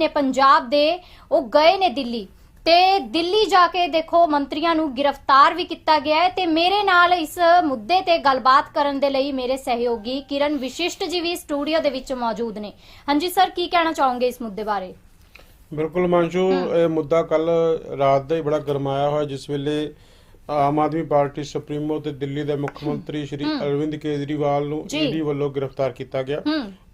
ਨੇ ਪੰਜਾਬ ਦੇ ਉਹ ਗਏ ਨੇ ਦਿੱਲੀ। ਤੇ ਦਿੱਲੀ ਜਾ ਕੇ ਦੇਖੋ ਮੰਤਰੀਆਂ ਨੂੰ ਗ੍ਰਿਫਤਾਰ ਵੀ ਕੀਤਾ ਗਿਆ ਹੈ ਤੇ ਮੇਰੇ ਨਾਲ ਇਸ ਮੁੱਦੇ ਤੇ ਗੱਲਬਾਤ ਕਰਨ ਦੇ ਲਈ ਮੇਰੇ ਸਹਿਯੋਗੀ ਕਿਰਨ ਵਿਸ਼ਿਸ਼ਟ ਜੀ ਵੀ ਸਟੂਡੀਓ ਦੇ ਵਿੱਚ ਮੌਜੂਦ ਨੇ। ਹਾਂਜੀ ਸਰ ਕੀ ਕਹਿਣਾ ਚਾਹੋਗੇ ਇਸ ਮੁੱਦੇ ਬਾਰੇ? ਬਿਲਕੁਲ ਮਾਨਸ਼ੂ ਇਹ ਮੁੱਦਾ ਕੱਲ ਰਾਤ ਦਾ ਹੀ ਬੜਾ ਗਰਮਾਇਆ ਹੋਇਆ ਜਿਸ ਵੇਲੇ ਆਮ ਆਦਮੀ ਪਾਰਟੀ ਸੁਪਰੀਮੋ ਤੇ ਦਿੱਲੀ ਦੇ ਮੁੱਖ ਮੰਤਰੀ ਸ਼੍ਰੀ ਅਰਵਿੰਦ ਕੇਜਰੀਵਾਲ ਨੂੰ। ਈਡੀ ਵੱਲੋਂ ਗ੍ਰਿਫਤਾਰ ਕੀਤਾ ਗਿਆ।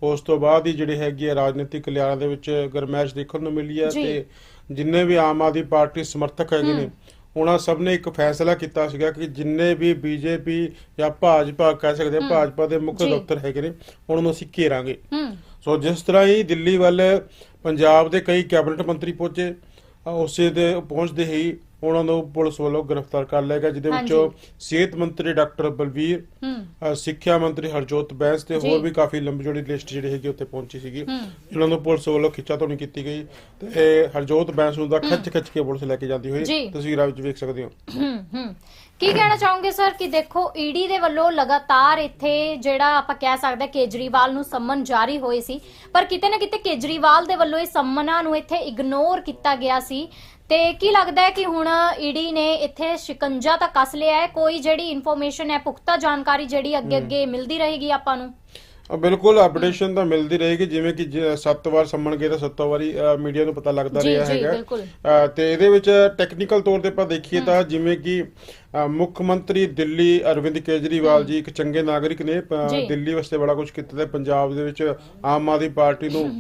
ਉਸ ਤੋਂ ਬਾਅਦ ਹੀ ਜਿਹੜੇ ਹੈਗੀ ਰਾਜਨੀਤਿਕ ਲਿਆਰਾਂ ਦੇ ਵਿੱਚ ਗਰਮੈਸ਼ ਦੇਖਣ ਨੂੰ ਮਿਲੀ ਹੈ। ਤੇ ਜਿੰਨੇ ਵੀ ਆਮ ਆਦਮੀ ਪਾਰਟੀ ਸਮਰਥਕ ਹੈਗੇ ਨੇ ਉਹਨਾਂ ਸਭ ਨੇ ਇੱਕ ਫੈਸਲਾ ਕੀਤਾ ਸੀਗਾ ਕਿ ਜਿੰਨੇ ਵੀ ਬੀਜੇਪੀ ਜਾਂ ਭਾਜਪਾ ਕਹਿ ਸਕਦੇ ਭਾਜਪਾ ਦੇ ਮੁੱਖ। ਦਫ਼ਤਰ ਹੈਗੇ ਨੇ ਉਹਨਾਂ ਨੂੰ ਅਸੀਂ ਘੇਰਾਂਗੇ। ਸੋ ਜਿਸ ਤਰ੍ਹਾਂ ਹੀ ਦਿੱਲੀ ਵੱਲ ਪੰਜਾਬ ਦੇ ਕਈ ਕੈਬਨਿਟ ਮੰਤਰੀ ਪਹੁੰਚੇ ਉਸੇ ਦੇ ਪਹੁੰਚਦੇ ਹੀ ਉਹਨਾਂ ਨੂੰ ਪੁਲਿਸ ਵੱਲੋਂ ਗ੍ਰਿਫਤਾਰ ਕਰ ਲਿਆ ਗਿਆ ਜਿਹਦੇ। ਵਿੱਚੋਂ ਸਿਹਤ ਮੰਤਰੀ ਡਾਕਟਰ ਬਲਵੀਰ ਹੂੰ। ਅ, ਸਿੱਖਿਆ ਮੰਤਰੀ ਹਰਜੋਤ ਬੈਂਸ ਤੇ। ਹੋਰ ਵੀ ਕਾਫੀ ਲੰਬੀ ਜੋੜੀ ਲਿਸਟ ਜਿਹੜੀ ਹੈਗੀ ਉੱਥੇ ਪਹੁੰਚੀ ਸੀਗੀ। ਜਿਨ੍ਹਾਂ ਨੂੰ ਪੁਲਿਸ ਵੱਲੋਂ ਖਿੱਚਾਤੋਣੀ ਕੀਤੀ ਗਈ ਤੇ ਹਰਜੋਤ ਬੈਂਸ ਨੂੰ ਦਾ ਖਿੱਚ ਖਿੱਚ ਕੇ ਪੁਲਿਸ ਲੈ ਕੇ ਜਾਂਦੀ ਹੋਈ ਜੀ। ਤਸਵੀਰਾਂ ਵਿੱਚ ਵੇਖ ਸਕਦੇ ਹੋ। ਕੀ ਕਹਿਣਾ ਚਾਹੋਗੇ ਸਰ ਕਿ ਦੇਖੋ ਈਡੀ ਦੇ ਵੱਲੋਂ ਲਗਾਤਾਰ ਇੱਥੇ ਜਿਹੜਾ ਆਪਾਂ ਕਹਿ ਸਕਦੇ ਹਾਂ ਕੇਜਰੀਵਾਲ ਨੂੰ ਸੰਮਨ ਜਾਰੀ ਹੋਏ ਸੀ ਪਰ ਕਿਤੇ ਨਾ ਕਿਤੇ ਕੇਜਰੀਵਾਲ ਦੇ ਵੱਲੋਂ ਇਹ ਸੰਮਨਾਂ ਨੂੰ ਇੱਥੇ ਇਗਨੋਰ ਕੀਤਾ ਗਿਆ ਸੀ। ਤੇ ਕੀ ਲੱਗਦਾ ਹੈ ਕਿ ਹੁਣ ਈਡੀ ਨੇ ਇੱਥੇ ਸ਼ਿਕੰਜਾ ਤਾਂ ਕੱਸ ਲਿਆ ਹੈ। ਕੋਈ ਜਿਹੜੀ ਇਨਫੋਰਮੇਸ਼ਨ ਹੈ ਪੁਖਤਾ ਜਾਣਕਾਰੀ ਜਿਹੜੀ ਅੱਗੇ ਅੱਗੇ ਮਿਲਦੀ ਰਹੇਗੀ ਆਪਾਂ ਨੂੰ? ਬਿਲਕੁਲ ਅਪਡੇਸ਼ਨ ਤਾਂ ਮਿਲਦੀ ਰਹੇਗੀ ਜਿਵੇਂ ਕਿ ਸੱਤ ਵਾਰ ਸੰਮਣ ਗਏ ਤਾਂ ਸੱਤੋਂ ਵਾਰੀ ਮੀਡੀਆ ਨੂੰ ਪਤਾ ਲੱਗਦਾ ਰਿਹਾ ਹੈਗਾ। ਤੇ ਇਹਦੇ ਵਿੱਚ ਟੈਕਨੀਕਲ ਤੌਰ ਤੇ ਆਪਾਂ ਦੇਖੀਏ ਤਾਂ ਜਿਵੇਂ ਕਿ ਮੁੱਖ ਮੰਤਰੀ ਦਿੱਲੀ ਅਰਵਿੰਦ ਕੇਜਰੀਵਾਲ ਜੀ ਇੱਕ ਚੰਗੇ ਨਾਗਰਿਕ ਨੇ। ਦਿੱਲੀ ਵਾਸਤੇ ਬੜਾ ਕੁਝ ਕੀਤਾ ਤੇ ਪੰਜਾਬ ਦੇ ਵਿੱਚ ਆਮ ਆਦਮੀ ਪਾਰਟੀ ਨੂੰ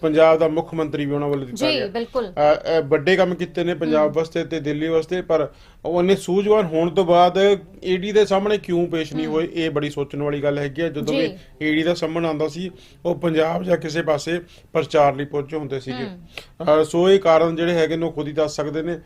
ਪੰਜਾਬ ਦਾ ਮੁੱਖ ਮੰਤਰੀ ਵੀ ਉਹਨਾਂ ਵੱਲੋਂ ਦਿੱਤਾ ਜੀ ਗਿਆ। ਬਿਲਕੁਲ। ਅ, ਅ, ਵੱਡੇ ਕੰਮ ਕੀਤੇ ਨੇ ਪੰਜਾਬ ਵਾਸਤੇ ਤੇ ਦਿੱਲੀ ਵਾਸਤੇ ਪਰ ਉਹਨੇ ਸੂਝਵਾਨ ਹੋਣ ਤੋਂ ਬਾਅਦ ਈਡੀ ਦੇ ਸਾਹਮਣੇ ਕਿਉਂ ਪੇਸ਼ ਨਹੀਂ ਹੋਏ ਇਹ ਬੜੀ ਸੋਚਣ ਵਾਲੀ ਗੱਲ ਹੈਗੀ ਹੈ ਜਦੋਂ ਜੀ। ਵੀ ਈਡੀ ਦਾ ਸਾਹਮਣ ਆਉਂਦਾ ਸੀ ਉਹ ਪੰਜਾਬ ਜਾਂ ਕਿਸੇ ਪਾਸੇ ਪ੍ਰਚਾਰ ਲਈ ਪਹੁੰਚੇ ਹੁੰਦੇ ਸੀਗੇ। ਸੋ ਇਹ ਕਾਰਨ ਜਿਹੜੇ ਹੈਗੇ ਨੇ ਉਹ ਖੁਦ ਹੀ ਦੱਸ ਸਕਦੇ ਨੇ।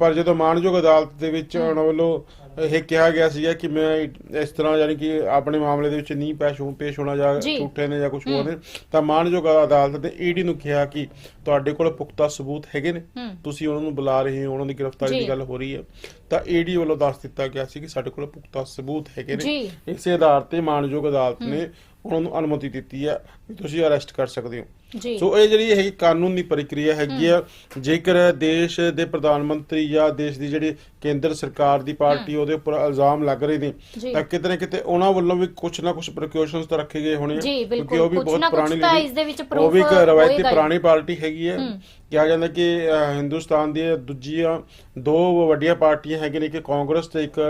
ਪਰ ਜਦੋਂ ਮਾਨਯੋਗ ਅਦਾਲਤ ਦੇ ਵਿੱਚ ਉਹਨਾਂ ਵੱਲੋਂ ਇਹ ਕਿਹਾ ਗਿਆ ਸੀਗਾ ਕਿ ਮੈਂ ਇਸ ਤਰ੍ਹਾਂ ਯਾਨੀ ਕਿ ਆਪਣੇ ਮਾਮਲੇ ਦੇ ਵਿੱਚ ਨਹੀਂ ਪੇਸ਼ ਹੋ ਪੇਸ਼ ਹੋਣਾ ਜਾਂ। ਝੂਠੇ ਨੇ ਜਾਂ ਕੁਝ ਹੋਰ ਨੇ ਤਾਂ ਮਾਨਯੋਗ ਅਦਾਲਤ ਨੇ ਈਡੀ ਨੂੰ ਕਿਹਾ ਕਿ ਤੁਹਾਡੇ ਕੋਲ ਪੁਖਤਾ ਸਬੂਤ ਹੈਗੇ ਨੇ। ਤੁਸੀਂ ਉਹਨਾਂ ਨੂੰ ਬੁਲਾ ਰਹੇ ਹੋ ਉਹਨਾਂ ਦੀ ਗ੍ਰਿਫਤਾਰੀ। ਦੀ ਗੱਲ ਹੋ ਰਹੀ ਹੈ। ਤਾਂ ਈਡੀ ਵੱਲੋਂ ਦੱਸ ਦਿੱਤਾ ਗਿਆ ਸੀ ਕਿ ਸਾਡੇ ਕੋਲ ਪੁਖਤਾ ਸਬੂਤ ਹੈਗੇ ਨੇ। ਇਸੇ ਆਧਾਰ ਤੇ ਮਾਨਯੋਗ ਅਦਾਲਤ ਨੇ ਉਹਨਾਂ ਨੂੰ ਅਨੁਮਤੀ ਦਿੱਤੀ ਹੈ ਕਿ ਤੁਸੀਂ ਅਰੈਸਟ ਕਰ ਸਕਦੇ ਹੋ। ਸੋ ਇਹ ਜਿਹੜੀ ਹੈਗੀ ਕਾਨੂੰਨੀ ਪ੍ਰਕਿਰਿਆ ਹੈਗੀ ਆ ਜੇਕਰ ਦੇਸ਼ ਦੇ ਪ੍ਰਧਾਨ ਮੰਤਰੀ ਜਾਂ ਦੇਸ਼ ਦੀ ਜਿਹੜੀ ਕੇਂਦਰ ਸਰਕਾਰ ਦੀ ਪਾਰਟੀ ਉਹਦੇ ਉੱਪਰ ਇਲਜ਼ਾਮ ਲੱਗ ਰਹੇ ਨੇ। ਤਾਂ ਕਿਤੇ ਨਾ ਕਿਤੇ ਉਹਨਾਂ ਵੱਲੋਂ ਵੀ ਕੁਝ ਨਾ ਕੁਝ ਪ੍ਰੀਕਾਸ਼ਨਸ ਤਾਂ ਰੱਖੇ ਗਏ ਹੋਣੇ। ਕਿਉਂਕਿ ਉਹ ਵੀ ਬਹੁਤ ਪੁਰਾਣੀ ਦੇ ਉਹ ਵੀ ਇੱਕ ਰਵਾਇਤੀ। ਪੁਰਾਣੀ ਪਾਰਟੀ ਹੈਗੀ ਹੈ। ਕਿਹਾ ਜਾਂਦਾ ਕਿ ਹਿੰਦੁਸਤਾਨ ਦੀਆਂ ਦੂਜੀਆਂ ਦੋ ਵੱਡੀਆਂ ਪਾਰਟੀਆਂ ਹੈਗੀਆਂ ਨੇ ਕਿ ਕਾਂਗਰਸ ਤੇ ਇੱਕ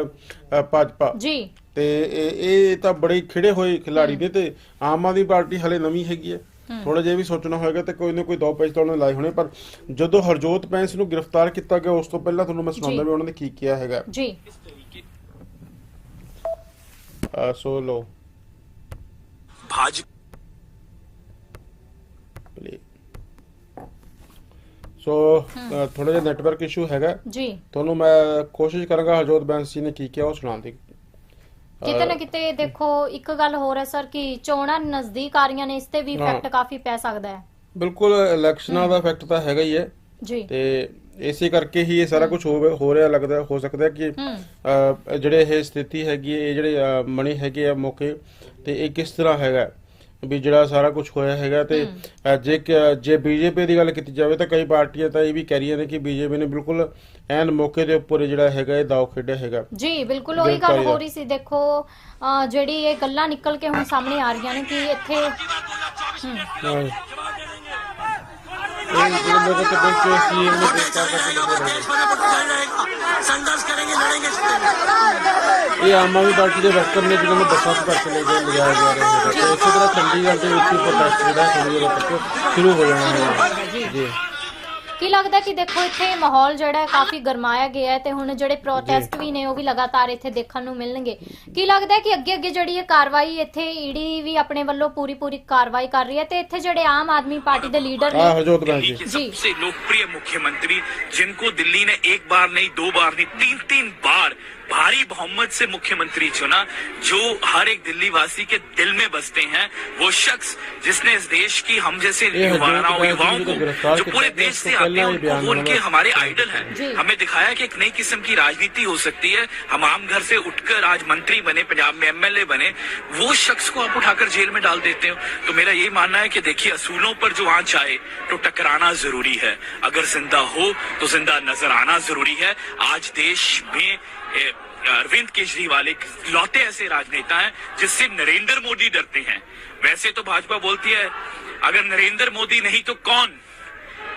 ਭਾਜਪਾ ਜੀ ਤੇ ਇਹ ਇਹ ਤਾਂ ਬੜੇ ਖਿੜੇ ਹੋਏ ਖਿਲਾੜੀ ਨੇ ਤੇ ਆਮ ਆਦਮੀ ਪਾਰਟੀ ਹਲੇ ਨਵੀਂ ਹੈਗੀ ਹੈ ਥੋੜਾ ਜਿਹਾ ਵੀ ਸੋਚਣਾ ਹੋਏਗਾ ਤੇ ਕੋਈ ਨਾ ਕੋਈ ਦੋ ਪੇਜ ਤਾਂ ਉਹਨਾਂ ਹੋਣੇ ਪਰ ਜਦੋਂ ਹਰਜੋਤ ਪੈਂਸ ਨੂੰ ਗ੍ਰਿਫਤਾਰ ਕੀਤਾ ਗਿਆ ਉਸ ਤੋਂ ਪਹਿਲਾਂ ਤੁਹਾਨੂੰ ਮੈਂ ਸੁਣਾਉਂਦਾ ਵੀ ਉਹਨਾਂ ਨੇ ਕੀ ਕੀਤਾ ਹੈਗਾ। ਜੀ। ਸੋ ਲੋ ਭਾਜ ਪਲੇ ਸੋ ਥੋੜਾ ਜਿਹਾ ਨੈਟਵਰਕ ਇਸ਼ੂ ਹੈਗਾ। ਜੀ। ਤੁਹਾਨੂੰ ਮੈਂ ਕੋਸ਼ਿਸ਼ ਕਰਾਂਗਾ ਹਰਜੋਤ ਬੈਂਸੀ ਨੇ ਕੀ ਕੀਤਾ ਉਹ ਸੁਣਾਉਣ ਦੀ ਕਿਤੇ ਨਾ ਕਿਤੇ ਦੇਖੋ ਇੱਕ ਗੱਲ ਹੋਰ ਹੈ ਸਰ ਕਿ ਚੋਣਾਂ ਨਜ਼ਦੀਕ ਆ ਰਹੀਆਂ ਨੇ ਇਸ ਤੇ ਵੀ। ਇਫੈਕਟ ਕਾਫੀ ਪੈ ਸਕਦਾ ਹੈ। ਬਿਲਕੁਲ ਇਲੈਕਸ਼ਨਾਂ ਦਾ ਇਫੈਕਟ ਤਾਂ ਹੈਗਾ ਹੀ ਹੈ। ਜੀ। ਤੇ ਇਸੇ ਕਰਕੇ ਹੀ ਇਹ ਸਾਰਾ ਕੁਝ ਹੋ ਰਿਹਾ ਲੱਗਦਾ ਹੋ ਸਕਦਾ ਹੈ। ਕਿ ਜਿਹੜੇ ਇਹ ਸਥਿਤੀ ਹੈਗੀ ਇਹ ਜਿਹੜੇ ਮਣੀ ਹੈਗੇ ਆ ਮੌਕੇ ਤੇ ਇਹ ਕਿਸ ਤਰ੍ਹਾਂ ਹੈਗਾ ਵੀ ਜਿਹੜਾ ਸਾਰਾ ਕੁਝ ਹੋਇਆ ਹੈਗਾ ਤੇ ਜੇ ਜੇ ਬੀਜੇਪੀ ਦੀ ਗੱਲ ਕੀਤੀ ਜਾਵੇ ਤਾਂ ਕਈ ਪਾਰਟੀਆਂ ਤਾਂ ਇਹ ਵੀ ਕਹਿ ਰਹੀਆਂ ਨੇ ਕਿ ਬੀਜੇਪੀ ਨੇ ਬਿਲਕੁਲ ਐਨ ਮੌਕੇ ਦੇ ਉੱਪਰ ਜਿਹੜਾ ਹੈਗਾ ਇਹ ਦਾਅ ਖੇਡਿਆ ਹੈਗਾ। ਜੀ ਬਿਲਕੁਲ ਉਹੀ ਗੱਲ ਹੋ ਰਹੀ ਸੀ। ਦੇਖੋ ਜਿਹੜੀ ਇਹ ਗੱਲਾਂ ਨਿਕਲ ਕੇ ਹੁਣ ਸਾਹਮਣੇ ਆ ਰਹੀਆਂ ਨੇ ਕਿ ਇੱਥੇ ਇਹ ਆਮ ਆਦਮੀ ਪਾਰਟੀ ਦੇ ਵਰਕਰ ਨੇ ਜਿਹਨਾਂ ਨੂੰ ਬੱਸਾਂ ਤੋਂ ਕਰਕੇ ਲੈ ਕੇ ਲਿਜਾਇਆ ਜਾ ਰਿਹਾ ਹੈ ਇਸੇ ਤਰ੍ਹਾਂ ਚੰਡੀਗੜ੍ਹ ਦੇ ਵਿੱਚ ਪ੍ਰਦਰਸ਼ਨ ਜਿਹੜਾ ਸ਼ੁਰੂ ਹੋ ਜਾਣਾ ਹੈ। ਜੀ। ਕੀ ਲੱਗਦਾ ਕਿ ਦੇਖੋ ਇੱਥੇ ਮਾਹੌਲ ਜਿਹੜਾ ਹੈ ਕਾਫੀ ਗਰਮਾਇਆ ਗਿਆ ਹੈ ਤੇ ਹੁਣ ਜਿਹੜੇ ਪ੍ਰੋਟੈਸਟ ਵੀ ਨੇ ਉਹ ਵੀ ਲਗਾਤਾਰ ਇੱਥੇ ਦੇਖਣ ਨੂੰ ਮਿਲਣਗੇ ਕੀ ਲੱਗਦਾ ਹੈ ਕਿ ਅੱਗੇ ਅੱਗੇ ਜਿਹੜੀ ਇਹ ਕਾਰਵਾਈ ਇੱਥੇ ਈਡੀ ਵੀ ਆਪਣੇ ਵੱਲੋਂ ਪੂਰੀ ਪੂਰੀ ਕਾਰਵਾਈ ਕਰ ਰਹੀ ਹੈ ਤੇ ਇੱਥੇ ਜਿਹੜੇ ਆਮ ਆਦਮੀ ਪਾਰਟੀ ਦੇ ਲੀਡਰ ਆ ਨੇ ਹਰਜੋਤ ਬੈਂਸ ਜੀ के जी। सबसे लोकप्रिय मुख्यमंत्री जिनको दिल्ली ने एक बार नहीं दो बार नहीं तीन तीन बार भारी बहुमत से मुख्यमंत्री चुना जो हर एक दिल्ली वासी के दिल में बसते हैं वो शख्स जिसने इस देश की हम जैसे युवाओं को जो पूरे देश से आते हैं उनको वो उनके हमारे आइडल हैं। हमें दिखाया कि एक नई किस्म की राजनीति हो सकती है। हम आम घर से उठकर आज मंत्री बने पंजाब में एमएलए बने वो शख्स को आप उठाकर जेल में डाल देते हो। तो मेरा यही मानना है कि देखिए असूलों पर जो आँच आए तो टकराना ज़रूरी है। अगर ज़िंदा हो तो ज़िंदा नज़र आना ज़रूरी है। आज देश में अरविंद केजरीवाल एक लौते ऐसे राजनेता हैं जिससे नरेंद्र मोदी डरते हैं। वैसे तो भाजपा बोलती है अगर नरेंद्र मोदी नहीं तो कौन?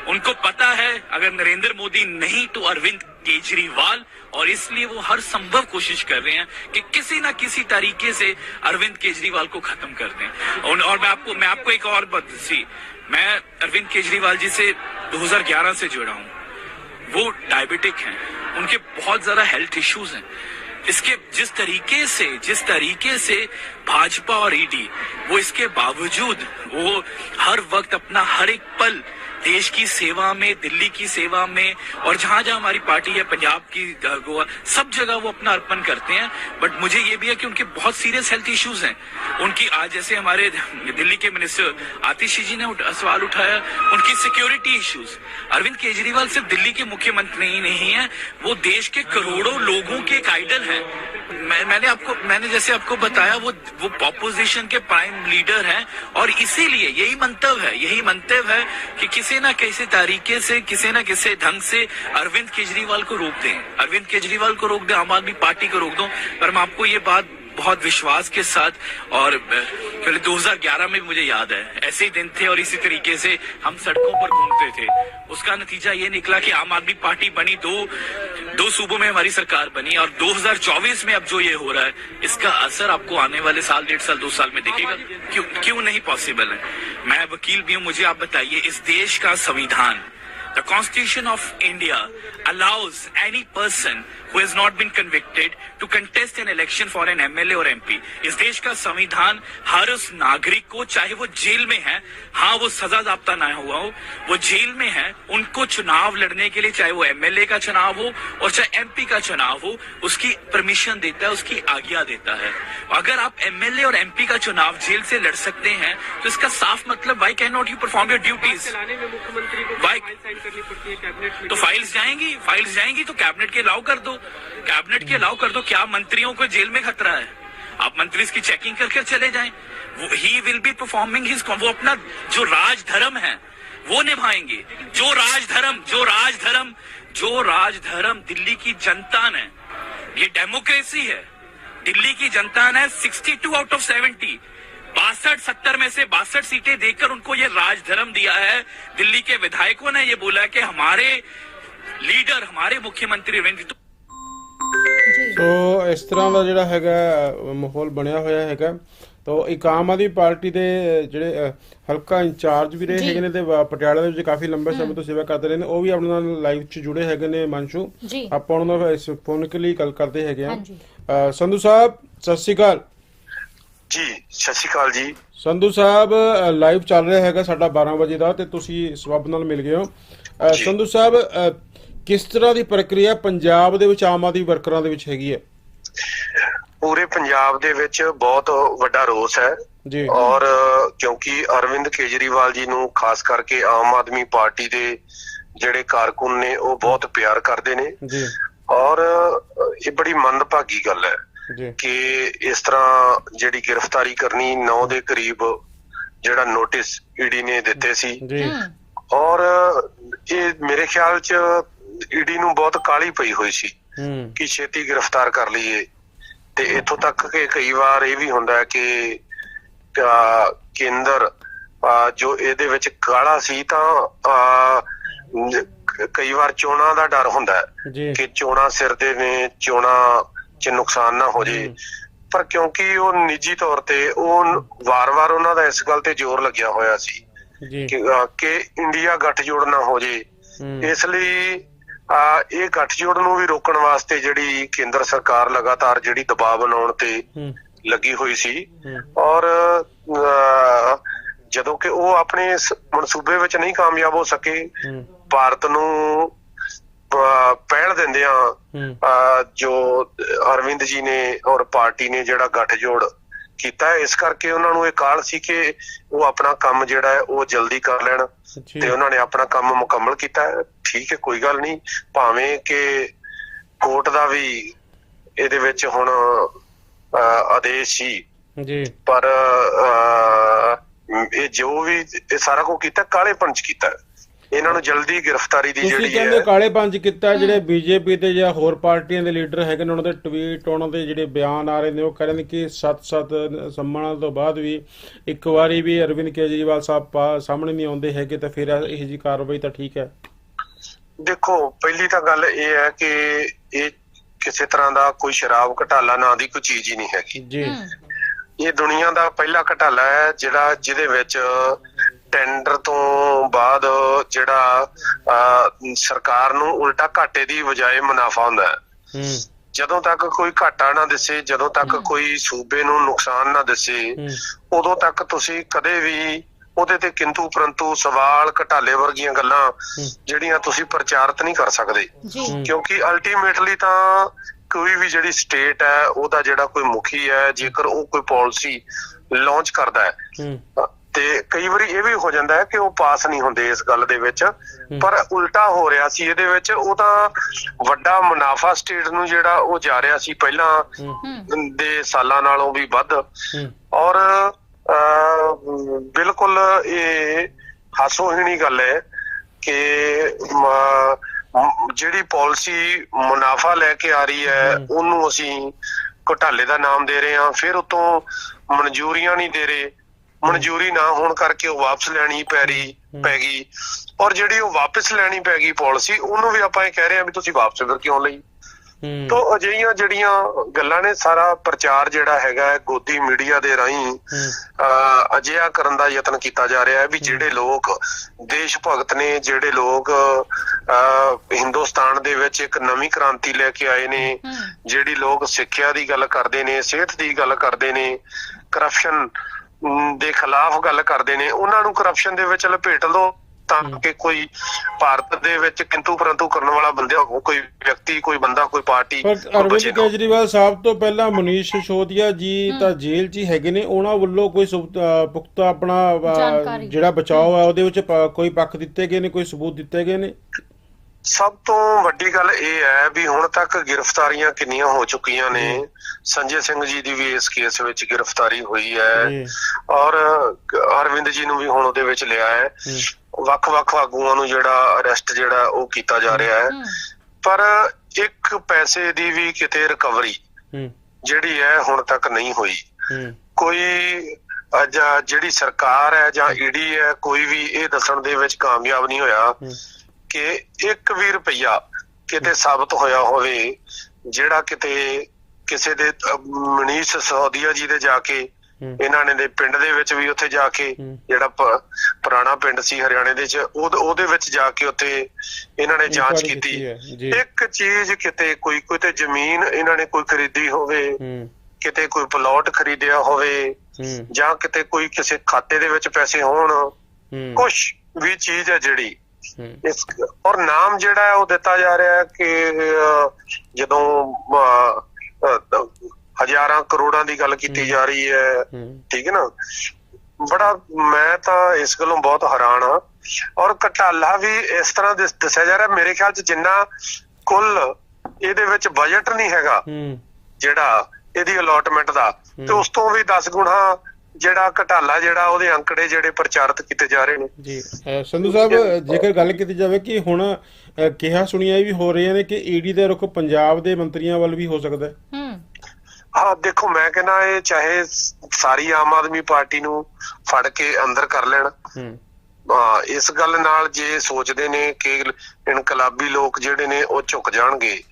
उनको पता है अगर नरेंद्र मोदी नहीं तो अरविंद केजरीवाल। और इसलिए वो हर संभव कोशिश कर रहे हैं कि किसी ना किसी तरीके से अरविंद केजरीवाल को खत्म कर दें। और, और मैं आपको मैं आपको एक और बात सी मैं अरविंद केजरीवाल जी से 2011 से जुड़ा हूँ। वो डायबिटिक हैं। उनके बहुत ज़्यादा हेल्थ इश्यूज़ हैं। इसके जिस तरीके से, जिस तरीके से भाजपा और ईडी वो इसके बावजूद वो हर वक्त अपना हर एक पल देश की सेवा में दिल्ली की सेवा में और जहाँ जहाँ हमारी पार्टी है पंजाब की गोवा सब जगह वो अपना अर्पण करते हैं। बट मुझे ये भी है कि उनके बहुत सीरियस हेल्थ इश्यूज़ हैं। उनकी आज जैसे हमारे दिल्ली के मिनिस्टर आतिशी जी ने सवाल उठाया उनकी सिक्योरिटी इश्यूज़ अरविंद केजरीवाल सिर्फ़ दिल्ली के मुख्यमंत्री नहीं, नहीं है वो देश के करोड़ों लोगों के एक आइडल है। मैं, मैंने आपको मैंने जैसे आपको बताया वो वो ऑपोजिशन के प्राइम लीडर हैं और इसीलिए यही मंतव्य है यही मंतव्य है कि किसी ना किसी तरीके से किसी ना किसी ढंग से अरविंद केजरीवाल को रोक दें अरविंद केजरीवाल को रोक दें आम आदमी पार्टी को रोक दो पर मैं आपको ये बात बहुत विश्वास के साथ और पहले 2011 में मुझे याद है। ऐसे ही दिन थे और इसी तरीके से हम सड़कों पर घूमते थे। उसका नतीजा ये निकला कि आम आदमी पार्टी बनी, दो दो सूबों में हमारी सरकार बनी और 2024 में अब जो ये हो रहा है, इसका असर आपको आने वाले साल, डेढ़ साल, दो साल में दिखेगा। क्यों क्यों नहीं पॉसिबल है? मैं वकील भी हूँ, मुझे आप बताइए, इस देश का संविधान, The Constitution of India allows any person who has not been convicted to contest an election for an MLA और MP. इस देश का संविधान हर उस नागरिक को चाहे वो जेल में है हाँ वो सजा जाप्ता ना हुआ हो वो जेल में है उनको चुनाव लड़ने के लिए चाहे वो एमएलए का चुनाव हो और चाहे एमपी का चुनाव हो उसकी परमिशन देता है उसकी आज्ञा देता है। अगर आप एमएलए और एमपी का चुनाव जेल से लड़ सकते हैं तो इसका साफ़ मतलब why can not you perform your duties मुख्यमंत्री को फ़ाइल साइन करनी पड़ती है कैबिनेट तो फाइल्स जाएँगी फाइल्स जाएँगी तो कैबिनेट के अलाउ कर दो। कैबिनेट के अलाउ कर दो, क्या मंत्रियों को जेल में खतरा है? आप मंत्री इसकी चेकिंग करके चले जाएँ। He will be performing his वो अपना जो राजधर्म है, वो निभाएँगे। जो राजधर्म जो राजधर्म जो राजधर्म दिल्ली की जनता ने, ये डेमोक्रेसी है। दिल्ली की जनता ने 62 आउट ऑफ़ 70 बासठ, सत्तर में से बासठ सीटें देकर उनको ये राजधर्म दिया है। दिल्ली के विधायकों ने ये बोला कि हमारे लीडर, हमारे मुख्यमंत्री अरविंद ਜੀ। ਸੋ ਇਸ ਤਰ੍ਹਾਂ ਦਾ ਜਿਹੜਾ ਹੈਗਾ ਮਾਹੌਲ ਬਣਿਆ ਹੋਇਆ ਹੈਗਾ। ਤੋ ਇੱਕ ਆਮ ਆਦਮੀ ਪਾਰਟੀ ਦੇ ਜਿਹੜੇ ਹਲਕਾ ਇੰਚਾਰਜ ਵੀ ਰਹੇ। ਹੈਗੇ ਨੇ ਤੇ ਪਟਿਆਲਾ ਦੇ ਵਿੱਚ ਕਾਫੀ ਲੰਬੇ ਸਮੇਂ ਤੋਂ ਸੇਵਾ ਕਰਦੇ ਰਹੇ ਨੇ। ਉਹ ਵੀ ਆਪਣੇ ਨਾਲ ਲਾਈਵ 'ਚ ਜੁੜੇ ਹੈਗੇ ਨੇ ਮਾਨਸ਼ੂ। ਆਪਾਂ ਉਹਨਾਂ ਨਾਲ ਇਸ ਫੋਨ ਕੇ ਲਈ ਗੱਲ ਕਰਦੇ ਹੈਗੇ ਆ ਸੰਧੂ ਸਾਹਿਬ ਸਤਿ ਸ਼੍ਰੀ ਅਕਾਲ। ਜੀ ਸਤਿ ਸ਼੍ਰੀ ਅਕਾਲ ਜੀ। ਸੰਧੂ ਸਾਹਿਬ ਲਾਈਵ ਚੱਲ ਰਿਹਾ ਹੈਗਾ ਸਾਡਾ 12 ਵਜੇ ਦਾ ਤੇ ਤੁਸੀਂ ਸਬਬ ਨਾਲ ਮਿਲ ਗਏ ਹੋ। ਸੰਧੂ ਸਾਹਿਬ ਕਿਸ ਤਰ੍ਹਾਂ ਦੀ ਪ੍ਰਕਿਰਿਆ ਪੰਜਾਬ ਦੇ ਵਿੱਚ ਆਮ ਆਦਮੀ ਵਰਕਰਾਂ ਦੇ ਵਿੱਚ ਹੈਗੀ ਹੈ? ਪੂਰੇ ਪੰਜਾਬ ਦੇ ਵਿੱਚ ਬਹੁਤ ਵੱਡਾ ਰੋਸ ਹੈ ਜੀ। ਔਰ ਕਿਉਂਕਿ ਅਰਵਿੰਦ ਕੇਜਰੀਵਾਲ ਜੀ ਨੂੰ ਖਾਸ ਕਰਕੇ ਆਮ ਆਦਮੀ ਪਾਰਟੀ ਦੇ ਜਿਹੜੇ ਕਾਰਕੁਨ ਨੇ ਉਹ ਬਹੁਤ ਪਿਆਰ ਕਰਦੇ ਨੇ। ਜੀ। ਔਰ ਇਹ ਬੜੀ ਮੰਦਭਾਗੀ ਗੱਲ ਹੈ ਜੀ। ਕਿ ਇਸ ਤਰ੍ਹਾਂ ਜਿਹੜੀ ਗ੍ਰਿਫਤਾਰੀ ਕਰਨੀ 9 ਦੇ ਕਰੀਬ ਜਿਹੜਾ ਨੋਟਿਸ ਈਡੀ ਨੇ ਦਿੱਤੇ ਸੀ। ਜੀ। ਔਰ ਇਹ ਮੇਰੇ ਖਿਆਲ 'ਚ ਈਡੀ ਨੂੰ ਬਹੁਤ ਕਾਲੀ ਪਈ ਹੋਈ ਸੀ ਹੂੰ। ਕਿ ਛੇਤੀ ਗ੍ਰਿਫਤਾਰ ਕਰ ਲਈਏ। ਤੇ ਇੱਥੋਂ ਤੱਕ ਕਿ ਕਈ ਵਾਰ ਇਹ ਵੀ ਹੁੰਦਾ ਹੈ ਕਿ ਕੇਂਦਰ ਜੋ ਇਹਦੇ ਵਿੱਚ ਕਾਲਾ ਸੀ ਤਾਂ ਕਈ ਵਾਰ ਚੋਣਾਂ ਦਾ ਡਰ ਹੁੰਦਾ ਹੈ ਕਿ ਚੋਣਾਂ ਸਿਰ ਦੇ ਨੇ ਚੋਣਾਂ 'ਚ ਨੁਕਸਾਨ ਨਾ ਹੋ ਜੇ। ਪਰ ਕਿਉਂਕਿ ਉਹ ਨਿੱਜੀ ਤੌਰ ਤੇ ਉਹ ਵਾਰ-ਵਾਰ ਉਹਨਾਂ ਦਾ ਇਸ ਗੱਲ ਤੇ ਜ਼ੋਰ ਲੱਗਿਆ ਹੋਇਆ ਸੀ ਕਿ ਇੰਡੀਆ ਗੱਠਜੋੜ ਨਾ ਹੋ ਜੇ। ਇਸ ਲਈ ਇਹ ਗੱਠਜੋੜ ਨੂੰ ਵੀ ਰੋਕਣ ਵਾਸਤੇ ਜਿਹੜੀ ਕੇਂਦਰ ਸਰਕਾਰ ਲਗਾਤਾਰ ਜਿਹੜੀ ਦਬਾਅ ਬਣਾਉਣ ਤੇ ਲੱਗੀ ਹੋਈ ਸੀ। ਔਰ ਜਦੋਂ ਕਿ ਉਹ ਆਪਣੇ ਮਨਸੂਬੇ ਵਿੱਚ ਨਹੀਂ ਕਾਮਯਾਬ ਹੋ ਸਕੇ ਭਾਰਤ ਨੂੰ ਪਹਿਲ ਦਿੰਦੇ ਆ ਹੂੰ। ਜੋ ਅਰਵਿੰਦ ਜੀ ਨੇ ਔਰ ਪਾਰਟੀ ਨੇ ਜਿਹੜਾ ਗੱਠਜੋੜ ਕੀਤਾ। ਇਸ ਕਰਕੇ ਉਹਨਾਂ ਨੂੰ ਇਹ ਕਾਲ ਸੀ ਕਿ ਉਹ ਆਪਣਾ ਕੰਮ ਜਿਹੜਾ ਹੈ ਉਹ ਜਲਦੀ ਕਰ ਲੈਣ ਤੇ ਉਹਨਾਂ ਨੇ ਆਪਣਾ ਕੰਮ ਮੁਕੰਮਲ ਕੀਤਾ। ਠੀਕ ਹੈ ਕੋਈ ਗੱਲ ਨਹੀਂ। ਭਾਵੇਂ ਕਿ ਕੋਰਟ ਦਾ ਵੀ ਇਹਦੇ ਵਿੱਚ ਹੁਣ ਆਦੇਸ਼ ਸੀ। ਜੀ। ਪਰ ਇਹ ਜੋ ਵੀ ਇਹ ਸਾਰਾ ਕੁਝ ਕੀਤਾ ਕਾਲੇ ਪੰਚ ਕੀਤਾ। ਇਹਨਾਂ ਨੂੰ ਜਲਦੀ ਗ੍ਰਿਫਤਾਰੀ ਦੀ ਤੁਸੀਂ ਜਿਹੜੀ ਕਹਿੰਦੇ ਹੈ ਕਾਲੇ ਪੰਜ ਕੀਤਾ ਜਿਹੜੇ ਬੀਜੇਪੀ ਤੇ ਜਾਂ ਹੋਰ ਪਾਰਟੀਆਂ ਦੇ ਲੀਡਰ ਹੈਗੇ ਨੇ ਉਹਨਾਂ ਦੇ ਟਵੀਟ ਉਹਨਾਂ ਦੇ ਜਿਹੜੇ ਬਿਆਨ ਆ ਰਹੇ ਨੇ ਉਹ ਕਹਿ ਰਹੇ ਨੇ ਕਿ ਸੱਤ-ਸੱਤ ਸੰਮਣਾਂ ਤੋਂ ਬਾਅਦ ਵੀ ਇੱਕ ਵਾਰੀ ਵੀ ਅਰਵਿੰਦ ਕੇਜਰੀਵਾਲ ਸਾਹਿਬ ਸਾਹਮਣੇ ਨਹੀਂ ਆਉਂਦੇ ਹੈਗੇ ਤਾਂ ਫਿਰ ਇਹ ਜੀ ਕਾਰਵਾਈ ਤਾਂ ਠੀਕ ਹੈ? ਦੇਖੋ ਪਹਿਲੀ ਤਾਂ ਗੱਲ ਇਹ ਹੈ ਕਿ ਇਹ ਕਿਸੇ ਤਰ੍ਹਾਂ ਦਾ ਕੋਈ ਸ਼ਰਾਬ ਘਟਾਲਾ ਨਾਂ ਦੀ ਕੋਈ ਚੀਜ਼ ਹੀ ਨਹੀਂ ਹੈਗੀ। ਜੀ। ਇਹ ਦੁਨੀਆ ਦਾ ਪਹਿਲਾ ਘਟਾਲਾ ਹੈ ਜਿਹੜਾ ਜਿਹਦੇ ਵਿੱਚ ਟੈਂਡਰ ਤੋਂ ਬਾਅਦ ਜਿਹੜਾ ਸਰਕਾਰ ਨੂੰ ਉਲਟਾ ਘਾਟੇ ਦੀ ਬਜਾਏ ਮੁਨਾਫਾ ਹੁੰਦਾ ਹੈ। ਜਦੋਂ ਤੱਕ ਕੋਈ ਘਾਟਾ ਨਾ ਦਿਸੇ ਜਦੋਂ ਤੱਕ ਕੋਈ ਸੂਬੇ ਨੂੰ ਨੁਕਸਾਨ ਨਾ ਦਿਸੇ ਉਦੋਂ ਤੱਕ ਤੁਸੀਂ ਕਦੇ ਵੀ ਉਹਦੇ ਤੇ ਕਿੰਤੂ ਪਰੰਤੂ ਸਵਾਲ ਘਟਾਲੇ ਵਰਗੀਆਂ ਗੱਲਾਂ ਜਿਹੜੀਆਂ ਤੁਸੀਂ ਪ੍ਰਚਾਰਿਤ ਨਹੀਂ ਕਰ ਸਕਦੇ। ਕਿਉਂਕਿ ਅਲਟੀਮੇਟਲੀ ਤਾਂ ਕੋਈ ਵੀ ਜਿਹੜੀ ਸਟੇਟ ਹੈ ਉਹਦਾ ਜਿਹੜਾ ਕੋਈ ਮੁਖੀ ਹੈ ਜੇਕਰ ਉਹ ਕੋਈ ਪਾਲਿਸੀ ਲਾਂਚ ਕਰਦਾ ਹੂੰ ਤੇ ਕਈ ਵਾਰੀ ਇਹ ਵੀ ਹੋ ਜਾਂਦਾ ਹੈ ਕਿ ਉਹ ਪਾਸ ਨਹੀਂ ਹੁੰਦੇ ਇਸ ਗੱਲ ਦੇ ਵਿੱਚ। ਪਰ ਉਲਟਾ ਹੋ ਰਿਹਾ ਸੀ ਇਹਦੇ ਵਿੱਚ ਉਹ ਤਾਂ ਵੱਡਾ ਮੁਨਾਫਾ ਸਟੇਟ ਨੂੰ ਜਿਹੜਾ ਉਹ ਜਾ ਰਿਹਾ ਸੀ ਪਹਿਲਾਂ ਦੇ ਸਾਲਾਂ ਨਾਲੋਂ ਵੀ ਵੱਧ। ਔਰ ਬਿਲਕੁਲ ਇਹ ਹਾਸੋਹੀਣੀ ਗੱਲ ਹੈ ਕਿ ਜਿਹੜੀ ਪਾਲਿਸੀ ਮੁਨਾਫਾ ਲੈ ਕੇ ਆ ਰਹੀ ਹੈ ਉਹਨੂੰ ਅਸੀਂ ਘੁਟਾਲੇ ਦਾ ਨਾਮ ਦੇ ਰਹੇ ਹਾਂ ਫਿਰ ਉਤੋਂ ਮਨਜ਼ੂਰੀਆਂ ਨਹੀਂ ਦੇ ਰਹੇ। ਮਨਜ਼ੂਰੀ ਨਾ ਹੋਣ ਕਰਕੇ ਉਹ ਵਾਪਸ ਲੈਣੀ ਪੈ ਰਹੀ ਪੈ ਗਈ। ਔਰ ਜਿਹੜੀ ਉਹ ਵਾਪਸ ਲੈਣੀ ਪੈ ਗਈ ਪਾਲਿਸੀ ਉਹਨੂੰ ਵੀ ਆਪਾਂ ਇਹ ਕਹਿ ਰਹੇ ਹਾਂ ਵੀ ਤੁਸੀਂ ਵਾਪਸ ਫਿਰ ਕਿਉਂ ਲਈ? ਹੂੰ। ਤੋ ਅਜਿਹੀਆਂ ਜਿਹੜੀਆਂ ਗੱਲਾਂ ਨੇ ਸਾਰਾ ਪ੍ਰਚਾਰ ਜਿਹੜਾ ਹੈਗਾ ਹੈ ਗੋਦੀ ਮੀਡੀਆ ਦੇ ਰਾਹੀਂ ਅਜਿਹਾ ਕਰਨ ਦਾ ਯਤਨ ਕੀਤਾ ਜਾ ਰਿਹਾ ਹੈ ਵੀ ਜਿਹੜੇ ਲੋਕ ਦੇਸ਼ ਭਗਤ ਨੇ ਜਿਹੜੇ ਲੋਕ ਅਹ, ਹਿੰਦੁਸਤਾਨ ਦੇ ਵਿੱਚ ਇੱਕ ਨਵੀਂ ਕ੍ਰਾਂਤੀ ਲੈ ਕੇ ਆਏ ਨੇ ਜਿਹੜੀ ਲੋਕ ਸਿੱਖਿਆ ਦੀ ਗੱਲ ਕਰਦੇ ਨੇ ਸਿਹਤ ਦੀ ਗੱਲ ਕਰਦੇ ਨੇ ਕਰਪਸ਼ਨ ਦੇ ਖਿਲਾਫ ਗੱਲ ਕਰਦੇ ਨੇ। ਉਹਨਾਂ ਨੂੰ ਕਰਪਸ਼ਨ ਦੇ ਵਿੱਚ ਲਪੇਟ ਲਓ ਤਾਂ ਕਿ ਕੋਈ ਭਾਰਤ ਦੇ ਵਿੱਚ ਕਿੰਤੂ ਪਰੰਤੂ ਕਰਨ ਵਾਲਾ ਬੰਦਾ ਕੋਈ ਵਿਅਕਤੀ ਕੋਈ ਬੰਦਾ ਕੋਈ ਪਾਰਟੀ ਅਰਵਿੰਦ। ਕੇਜਰੀਵਾਲ ਸਾਹਿਬ ਤੋਂ ਪਹਿਲਾਂ ਮਨੀਸ਼ ਸਿਸੋਦੀਆ ਜੀ ਤਾਂ ਜੇਲ੍ਹ 'ਚ ਹੀ ਹੈਗੇ ਨੇ। ਉਹਨਾਂ ਵੱਲੋਂ ਕੋਈ ਪੁਖਤਾ ਆਪਣਾ। ਜਿਹੜਾ ਬਚਾਓ ਹੈ ਉਹਦੇ ਵਿੱਚ ਕੋਈ ਪੱਖ ਦਿੱਤੇ ਗਏ ਨੇ ਕੋਈ ਸਬੂਤ ਦਿੱਤੇ ਗਏ ਨੇ? ਸਭ ਤੋਂ ਵੱਡੀ ਗੱਲ ਇਹ ਹੈ ਵੀ ਹੁਣ ਤੱਕ ਗ੍ਰਿਫਤਾਰੀਆਂ ਕਿੰਨੀਆਂ ਹੋ ਚੁੱਕੀਆਂ ਨੇ। ਸੰਜੇ ਸਿੰਘ ਜੀ ਦੀ ਵੀ ਇਸ ਕੇਸ ਵਿੱਚ ਗ੍ਰਿਫਤਾਰੀ ਹੋਈ ਹੈ। ਔਰ ਅਰਵਿੰਦ ਜੀ ਨੂੰ ਵੀ ਹੁਣ ਉਹਦੇ ਵਿੱਚ ਲਿਆ ਹੈ। ਵੱਖ-ਵੱਖ ਆਗੂਆਂ ਨੂੰ ਜਿਹੜਾ ਅਰੈਸਟ ਜਿਹੜਾ ਉਹ ਕੀਤਾ ਜਾ ਰਿਹਾ ਹੈ। ਪਰ ਇੱਕ ਪੈਸੇ ਦੀ ਵੀ ਕਿਤੇ ਰਿਕਵਰੀ ਜਿਹੜੀ ਹੈ ਹੁਣ ਤੱਕ ਨਹੀਂ ਹੋਈ। ਕੋਈ ਜਿਹੜੀ ਸਰਕਾਰ ਹੈ ਜਾਂ ਈਡੀ ਹੈ ਕੋਈ ਵੀ ਇਹ ਦੱਸਣ ਦੇ ਵਿੱਚ ਕਾਮਯਾਬ ਨਹੀਂ ਹੋਇਆ। ਕਿ ਇੱਕ ਵੀ ਰੁਪਈਆ ਕਿਤੇ ਸਾਬਤ ਹੋਇਆ ਹੋਵੇ ਜਿਹੜਾ ਕਿਤੇ ਕਿਸੇ ਦੇ ਮਨੀਸ਼ ਸੌਦੀਆ ਜੀ ਦੇ ਜਾ ਕੇ ਇਹਨਾਂ ਨੇ ਦੇ ਪਿੰਡ ਦੇ ਵਿੱਚ ਵੀ ਉੱਥੇ ਜਾ ਕੇ। ਜਿਹੜਾ ਪੁਰਾਣਾ ਪਿੰਡ ਸੀ ਹਰਿਆਣੇ ਦੇ ਚ ਉਹਦ- ਉਹਦੇ ਵਿੱਚ ਜਾ ਕੇ ਉੱਥੇ ਇਹਨਾਂ ਨੇ ਜਾਂਚ ਕੀਤੀ। ਇੱਕ ਚੀਜ਼ ਕਿਤੇ ਕੋਈ ਕੋਈ ਤੇ ਜ਼ਮੀਨ ਇਹਨਾਂ ਨੇ ਕੋਈ ਖਰੀਦੀ ਹੋਵੇ ਕਿਤੇ ਕੋਈ ਪਲਾਟ ਖਰੀਦਿਆ ਹੋਵੇ ਜਾਂ ਕਿਤੇ ਕੋਈ ਕਿਸੇ ਖਾਤੇ ਦੇ ਵਿੱਚ ਪੈਸੇ ਹੋਣ ਕੁਝ ਵੀ ਚੀਜ਼ ਹੈ ਜਿਹੜੀ ਇਸ ਔਰ ਨਾਮ ਜਿਹੜਾ ਹੈ ਉਹ ਦਿੱਤਾ ਜਾ ਰਿਹਾ ਹੈ ਕਿ ਜਦੋਂ ਹਜ਼ਾਰਾਂ ਕਰੋੜਾਂ ਦੀ ਗੱਲ ਕੀਤੀ ਜਾ ਰਹੀ ਹੈ ਠੀਕ ਹੈ ਨਾ? ਬੜਾ ਮੈਂ ਤਾਂ ਇਸ ਗੱਲੋਂ ਬਹੁਤ ਹੈਰਾਨ ਹਾਂ। ਔਰ ਘਟਾਲਾ ਵੀ ਇਸ ਤਰ੍ਹਾਂ ਦਿਸ- ਦੱਸਿਆ ਜਾ ਰਿਹਾ ਮੇਰੇ ਖਿਆਲ ਚ ਜਿੰਨਾ ਕੁੱਲ ਇਹਦੇ ਵਿੱਚ ਬਜਟ ਨਹੀਂ ਹੈਗਾ ਜਿਹੜਾ ਇਹਦੀ ਅਲੋਟਮੈਂਟ ਦਾ ਤੇ ਉਸ ਤੋਂ ਵੀ 10 ਗੁਣਾ ਜਿਹੜਾ ਘਟਾਲਾ ਜਿਹੜਾ ਉਹਦੇ ਅੰਕੜੇ ਜਿਹੜੇ ਪ੍ਰਚਾਰਿਤ ਕੀਤੇ ਜਾ ਰਹੇ ਨੇ। ਜੀ ਸੰਧੂ ਸਾਹਿਬ ਜੇਕਰ ਗੱਲ ਕੀਤੀ ਜਾਵੇ ਕਿ ਹੁਣ ਕਿਹਾ ਸੁਣਿਆ ਇਹ ਵੀ ਹੋ ਰਹੀਆਂ ਨੇ ਕਿ ਈਡੀ ਦਾ ਰੁਖ ਪੰਜਾਬ ਦੇ ਮੰਤਰੀਆਂ ਵੱਲ ਵੀ ਹੋ ਸਕਦਾ ਹੈ। ਹੂੰ। ਹਾਂ ਦੇਖੋ ਮੈਂ ਕਹਿੰਦਾ ਇਹ ਚਾਹੇ ਸਾਰੀ ਆਮ ਆਦਮੀ ਪਾਰਟੀ ਨੂੰ ਫੜ ਕੇ ਅੰਦਰ ਕਰ ਲੈਣ। ਇਸ ਗੱਲ ਨਾਲ ਜੇ ਸੋਚਦੇ ਨੇ ਕਿ ਇਨਕਲਾਬੀ ਲੋਕ ਜਿਹੜੇ ਨੇ ਉਹ ਝੁਕ ਜਾਣਗੇ।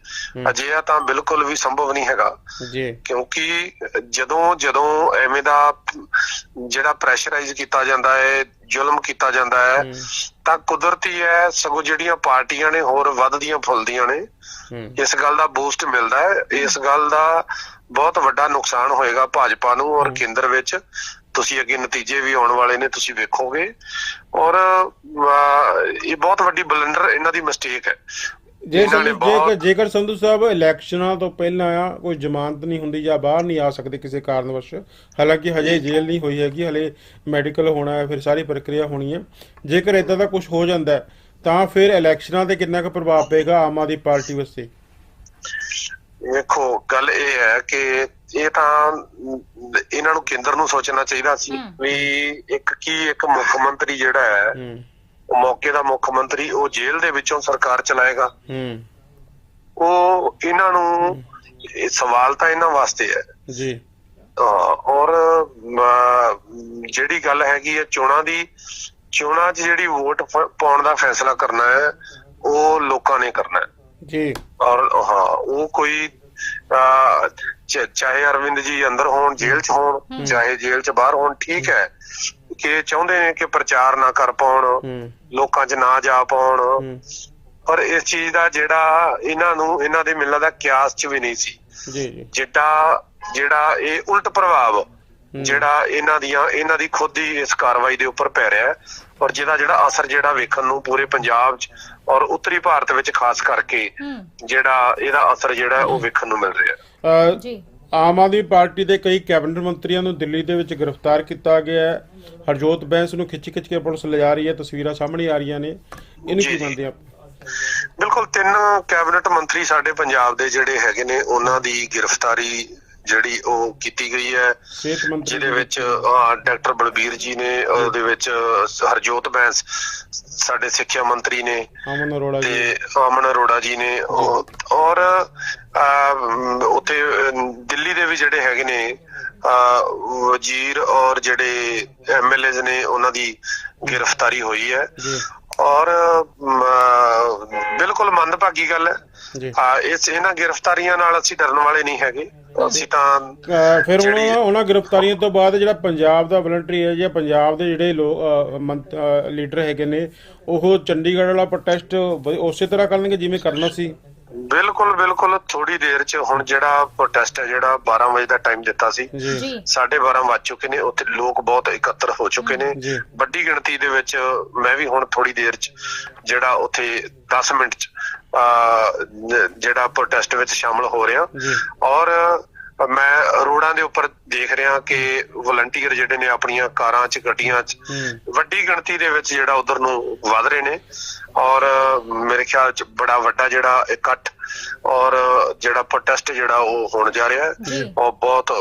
ਅਜਿਹਾ ਤਾਂ ਬਿਲਕੁਲ ਵੀ ਸੰਭਵ ਨਹੀਂ ਹੈਗਾ। ਜੀ। ਕਿਉਂਕਿ ਜਦੋਂ ਜਦੋਂ ਐਵੇਂ ਦਾ ਜਿਹੜਾ ਪ੍ਰੈਸ਼ਰਾਈਜ਼ ਕੀਤਾ ਜਾਂਦਾ ਹੈ ਜ਼ੁਲਮ ਕੀਤਾ ਜਾਂਦਾ ਹੈ ਤਾਂ ਕੁਦਰਤੀ ਹੈ ਸਗੋਂ ਜਿਹੜੀਆਂ ਪਾਰਟੀਆਂ ਨੇ ਹੋਰ ਵੱਧਦੀਆਂ ਫੁੱਲਦੀਆਂ ਨੇ ਇਸ ਗੱਲ ਦਾ ਬੂਸਟ ਮਿਲਦਾ ਹੈ। ਇਸ ਗੱਲ ਦਾ ਬਹੁਤ ਵੱਡਾ ਨੁਕਸਾਨ ਹੋਏਗਾ ਭਾਜਪਾ ਨੂੰ ਔਰ ਕੇਂਦਰ ਵਿੱਚ। ਤੁਸੀਂ ਅੱਗੇ ਨਤੀਜੇ ਵੀ ਆਉਣ ਵਾਲੇ ਨੇ ਤੁਸੀਂ ਵੇਖੋਗੇ। ਔਰ ਇਹ ਬਹੁਤ ਵੱਡੀ ਬਲੰਡਰ ਇਹਨਾਂ ਦੀ ਮਿਸਟੇਕ ਹੈ। ਜੇ ਜੇਕਰ ਜੇਕਰ ਸੰਧੂ ਸਾਹਿਬ ਇਲੈਕਸ਼ਨਾਂ ਤੋਂ ਪਹਿਲਾਂ ਆ ਕੋਈ ਜ਼ਮਾਨਤ ਨਹੀਂ ਹੁੰਦੀ ਜਾਂ ਬਾਹਰ ਨਹੀਂ ਆ ਸਕਦੇ ਕਿਸੇ ਕਾਰਨਵਸ਼ ਹਾਲਾਂਕਿ ਹਜੇ ਜੇਲ੍ਹ ਨਹੀਂ ਹੋਈ ਹੈਗੀ ਹਲੇ ਮੈਡੀਕਲ ਹੋਣਾ ਹੈ ਫਿਰ ਸਾਰੀ ਪ੍ਰਕਿਰਿਆ ਹੋਣੀ ਹੈ। ਜੇਕਰ ਇਦਾਂ ਦਾ ਕੁਝ ਹੋ ਜਾਂਦਾ ਹੈ, ਤਾਂ ਫਿਰ ਇਲੈਕਸ਼ਨਾਂ ਤੇ ਕਿੰਨਾ ਕੁ ਪ੍ਰਭਾਵ ਪਏਗਾ ਆਮ ਆਦਮੀ ਪਾਰਟੀ ਵਾਸਤੇ? ਵੇਖੋ ਗੱਲ ਇਹ ਹੈ ਕਿ ਇਹ ਤਾਂ ਇਹਨਾਂ ਨੂੰ ਕੇਂਦਰ ਨੂੰ ਸੋਚਣਾ ਚਾਹੀਦਾ ਸੀ। ਵੀ ਇੱਕ ਕੀ ਇੱਕ ਮੁੱਖ ਮੰਤਰੀ ਜਿਹੜਾ ਹੈ ਮੌਕੇ ਦਾ ਮੁੱਖ ਮੰਤਰੀ ਉਹ ਜੇਲ੍ਹ ਦੇ ਵਿੱਚੋਂ ਸਰਕਾਰ ਚਲਾਏਗਾ। ਉਹ ਇਹਨਾਂ ਨੂੰ ਇਹ ਸਵਾਲ ਤਾਂ ਇਹਨਾਂ ਵਾਸਤੇ ਹੈ। ਜੀ। ਔਰ ਜਿਹੜੀ ਗੱਲ ਹੈਗੀ ਹੈ ਚੋਣਾਂ ਦੀ ਚੋਣਾਂ 'ਚ ਜਿਹੜੀ ਵੋਟ ਪਾਉਣ ਦਾ ਫੈਸਲਾ ਕਰਨਾ ਹੈ ਉਹ ਲੋਕਾਂ ਨੇ ਕਰਨਾ ਹੈ। ਜੀ। ਔਰ ਹਾਂ ਉਹ ਕੋਈ ਚਾਹੇ ਅਰਵਿੰਦ ਜੀ ਅੰਦਰ ਹੋਣ ਜੇਲ੍ਹ 'ਚ ਹੋਣ ਚਾਹੇ ਜੇਲ੍ਹ 'ਚ ਬਾਹਰ ਹੋਣ ਠੀਕ ਹੈ। ਕਿ ਚਾਹੁੰਦੇ ਨੇ ਕਿ ਪ੍ਰਚਾਰ ਨਾ ਕਰ ਪਾਉਣ ਹੂੰ। ਲੋਕਾਂ 'ਚ ਨਾ ਜਾ ਪਾਉਣ। ਹੂੰ। ਪਰ ਇਸ ਚੀਜ਼ ਦਾ ਜਿਹੜਾ ਇਹਨਾਂ ਨੂੰ ਇਹਨਾਂ ਦੇ ਮਿਲਣ ਦਾ ਕਿਆਸ 'ਚ ਵੀ ਨਹੀਂ ਸੀ। ਜੀ ਜੀ। ਜਿੱਡਾ ਜਿਹੜਾ ਇਹ ਉਲਟ ਪ੍ਰਭਾਵ ਜਿਹੜਾ ਇਹਨਾਂ ਦੀਆਂ ਇਹਨਾਂ ਦੀ ਖੁਦ ਦੀ ਇਸ ਕਾਰਵਾਈ ਦੇ ਉੱਪਰ ਪੈ ਰਿਹਾ ਹੈ। ਔਰ ਜਿਹਦਾ ਜਿਹੜਾ ਅਸਰ ਜਿਹੜਾ ਵੇਖਣ ਨੂੰ ਪੂਰੇ ਪੰਜਾਬ 'ਚ ਔਰ ਉੱਤਰੀ ਭਾਰਤ ਵਿੱਚ ਖਾਸ ਕਰਕੇ ਜਿਹੜਾ ਇਹਦਾ ਅਸਰ ਜਿਹੜਾ ਉਹ ਵੇਖਣ ਨੂੰ ਮਿਲ ਰਿਹਾ ਹੈ। ਜੀ। ਆਮ ਆਦਮੀ ਪਾਰਟੀ ਦੇ ਕਈ ਕੈਬਨਿਟ ਮੰਤਰੀਆਂ ਨੂੰ ਦਿੱਲੀ ਦੇ ਵਿੱਚ ਗ੍ਰਿਫਤਾਰ ਕੀਤਾ ਗਿਆ ਹੈ। ਹਰਜੋਤ ਬੈਂਸ ਨੂੰ ਖਿੱਚ ਖਿੱਚ ਕੇ ਪੁਲਿਸ ਲਿਜਾ ਰਹੀ ਹੈ। ਤਸਵੀਰਾਂ ਸਾਹਮਣੇ ਆ ਰਹੀਆਂ ਨੇ। ਇਹਨੂੰ ਕੀ। ਮੰਨਦੇ ਆ ਬਿਲਕੁਲ ਤਿੰਨ ਕੈਬਨਿਟ ਮੰਤਰੀ ਸਾਡੇ ਪੰਜਾਬ ਦੇ ਜਿਹੜੇ ਹੈਗੇ ਨੇ ਉਹਨਾਂ ਦੀ ਗ੍ਰਿਫਤਾਰੀ ਜਿਹੜੀ ਉਹ ਕੀਤੀ ਗਈ ਹੈ ਜਿਹਦੇ ਵਿੱਚ ਡਾਕਟਰ ਬਲਬੀਰ ਜੀ ਨੇ ਉਹਦੇ ਵਿੱਚ ਹਰਜੋਤ ਬੈਂਸ ਸਾਡੇ ਸਿੱਖਿਆ ਮੰਤਰੀ ਨੇ ਅਮਨ ਅਰੋੜਾ ਜੀ। ਤੇ ਅਮਨ ਅਰੋੜਾ ਜੀ ਨੇ ਔਰ ਉੱਥੇ ਦਿੱਲੀ ਦੇ ਵੀ ਜਿਹੜੇ ਹੈਗੇ ਨੇ ਵਜ਼ੀਰ ਔਰ ਜਿਹੜੇ ਐਮਐਲਏਜ਼ ਨੇ ਉਹਨਾਂ ਦੀ ਗ੍ਰਿਫਤਾਰੀ ਹੋਈ ਹੈ। ਔਰ ਬਿਲਕੁਲ ਮੰਦਭਾਗੀ ਗੱਲ ਹੈ। ਜੀ। ਇਸ ਇਹਨਾਂ ਗ੍ਰਿਫਤਾਰੀਆਂ ਨਾਲ ਅਸੀਂ ਡਰਨ ਵਾਲੇ ਨਹੀਂ ਹੈਗੇ। ਅਸੀਂ ਤਾਂ ਫਿਰ ਉਹਨਾਂ ਉਹਨਾਂ ਗ੍ਰਿਫਤਾਰੀਆਂ ਤੋਂ ਬਾਅਦ ਜਿਹੜਾ ਪੰਜਾਬ ਦਾ ਵਲੰਟਰੀ ਹੈ ਜਾਂ ਪੰਜਾਬ ਦੇ ਜਿਹੜੇ ਲੋਕ ਲੀਡਰ ਹੈਗੇ ਨੇ ਉਹ ਚੰਡੀਗੜ੍ਹ ਵਾਲਾ ਪ੍ਰੋਟੈਸਟ ਉਸੇ ਤਰ੍ਹਾਂ ਕਰਨਗੇ ਜਿਵੇਂ ਕਰਨਾ ਸੀ? ਬਿਲਕੁਲ ਬਿਲਕੁਲ ਥੋੜੀ ਦੇਰ ਚ ਹੁਣ ਜਿਹੜਾ ਪ੍ਰੋਟੈਸਟ ਹੈ ਜਿਹੜਾ 12 ਵਜੇ ਦਾ ਟਾਈਮ ਦਿੱਤਾ ਸੀ ਜੀ। ਜੀ। 12:30 ਵੱਜ ਚੁੱਕੇ ਨੇ ਉੱਥੇ ਲੋਕ ਬਹੁਤ ਇਕੱਤਰ ਹੋ ਚੁੱਕੇ ਨੇ। ਵੱਡੀ ਗਿਣਤੀ ਦੇ ਵਿੱਚ ਮੈਂ ਵੀ ਹੁਣ ਥੋੜੀ ਦੇਰ ਚ ਜਿਹੜਾ ਉੱਥੇ 10 ਮਿੰਟ ਚ ਜਿਹੜਾ ਪ੍ਰੋਟੈਸਟ ਵਿੱਚ ਸ਼ਾਮਲ ਹੋ ਰਿਹਾ। ਔਰ ਮੈਂ ਰੋਡਾਂ ਦੇ ਉੱਪਰ ਦੇਖ ਰਿਹਾ ਕਿ ਵਲੰਟੀਅਰ ਜਿਹੜੇ ਨੇ ਆਪਣੀਆਂ ਕਾਰਾਂ 'ਚ ਗੱਡੀਆਂ 'ਚ ਵੱਡੀ ਗਿਣਤੀ ਦੇ ਵਿੱਚ ਜਿਹੜਾ ਉਧਰ ਨੂੰ ਵਧ ਰਹੇ ਨੇ। ਔਰ ਮੇਰੇ ਖਿਆਲ 'ਚ ਬੜਾ ਵੱਡਾ ਜਿਹੜਾ ਇਕੱਠ ਔਰ ਜਿਹੜਾ ਪ੍ਰੋਟੈਸਟ ਜਿਹੜਾ ਉਹ ਹੋਣ ਜਾ ਰਿਹਾ। ਹੈ। ਉਹ ਬਹੁਤ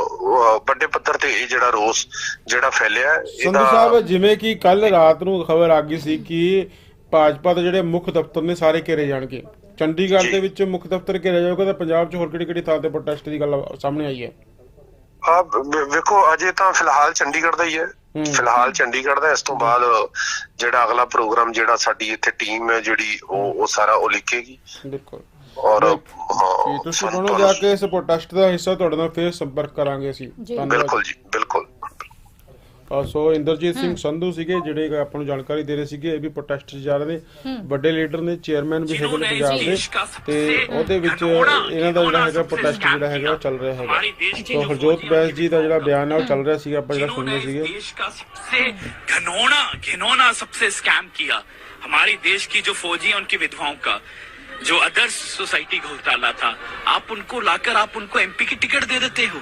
ਵੱਡੇ ਪੱਧਰ ਤੇ ਇਹ ਜਿਹੜਾ ਰੋਸ ਜਿਹੜਾ ਫੈਲਿਆ ਸੰਧੂ ਸਾਹਿਬ ਜਿਵੇਂ ਕਿ ਕੱਲ ਰਾਤ ਨੂੰ ਖਬਰ ਆ ਗਈ ਸੀ ਕਿ ਭਾਜਪਾ ਦੇ ਜਿਹੜੇ ਮੁੱਖ ਦਫ਼ਤਰ ਨੇ ਸਾਰੇ ਘੇਰੇ ਜਾਣਗੇ। ਚੰਡੀਗੜ੍ਹ ਜੀ। ਦੇ ਵਿੱਚ ਮੁੱਖ ਦਫ਼ਤਰ ਘੇਰਿਆ ਜਾਊਗਾ ਤਾਂ ਪੰਜਾਬ 'ਚ ਹੋਰ ਕਿਹੜੀ ਕਿਹੜੀ ਥਾਂ ਤੇ ਪ੍ਰੋਟੈਸਟ ਦੀ ਗੱਲ ਸਾਹਮਣੇ ਆਈ ਹੈ? ਆ ਵੇਖੋ ਅਜੇ ਤਾਂ ਫਿਲਹਾਲ ਚੰਡੀਗੜ੍ਹ ਦਾ ਹੀ ਹੈ। ਹੂੰ। ਫਿਲਹਾਲ ਚੰਡੀਗੜ੍ਹ ਦਾ ਇਸ ਤੋਂ ਬਾਅਦ ਜਿਹੜਾ ਅਗਲਾ ਪ੍ਰੋਗਰਾਮ ਜਿਹੜਾ ਸਾਡੀ ਇੱਥੇ ਟੀਮ ਹੈ ਜਿਹੜੀ ਉਹ ਉਹ ਸਾਰਾ ਉਹ ਲਿਖੇਗੀ। ਬਿਲਕੁਲ। ਔਰ ਤੁਸੀਂ ਸਾਨੂੰ ਦੋਨੋਂ ਜਾ ਕੇ ਇਸ ਪ੍ਰੋਟੈਸਟ ਦਾ ਹਿੱਸਾ ਤੁਹਾਡੇ ਨਾਲ ਫੇਰ ਸੰਪਰਕ ਕਰਾਂਗੇ ਅਸੀਂ। ਜੀ। ਬਿਲਕੁਲ ਜੀ ਸੋ ਇੰਦਰਜੀਤ ਸਿੰਘ ਸੰਧੂ ਸੀਗੇ ਜਿਹੜੇ ਕਿ ਆਪਾਂ ਨੂੰ ਜਾਣਕਾਰੀ ਦੇ ਰਹੇ ਸੀਗੇ ਇਹ ਵੀ ਪ੍ਰੋਟੈਸਟ 'ਚ ਜਾ ਰਹੇ ਨੇ ਵੱਡੇ ਲੀਡਰ ਨੇ ਚੇਅਰਮੈਨ ਵੀ ਹੈਗੇ ਨੇ ਪੰਜਾਬ ਦੇ ਤੇ ਉਹਦੇ ਵਿੱਚ ਇਹਨਾਂ ਦਾ ਜਿਹੜਾ ਹੈਗਾ ਪ੍ਰੋਟੈਸਟ ਜਿਹੜਾ ਹੈਗਾ ਉਹ ਚੱਲ ਰਿਹਾ ਹੈਗਾ ਸੋ ਹਰਜੋਤ ਬੈਂਸ ਜੀ ਦਾ ਜਿਹੜਾ ਬਿਆਨ ਹੈ ਉਹ ਚੱਲ ਰਿਹਾ ਸੀਗਾ ਆਪਾਂ ਜਿਹੜਾ ਸੁਣਨੇ जिन्होंने ਸੀਗੇ देश का सबसे घनौना घिनौना सबसे स्कैम किया हमारे देश की जो फौजी हैं उनकी विधवाओं का जो आदर्श सोसाइटी घोटाला था आप उनको लाकर आप उनको एमपी की टिकट दे देते हो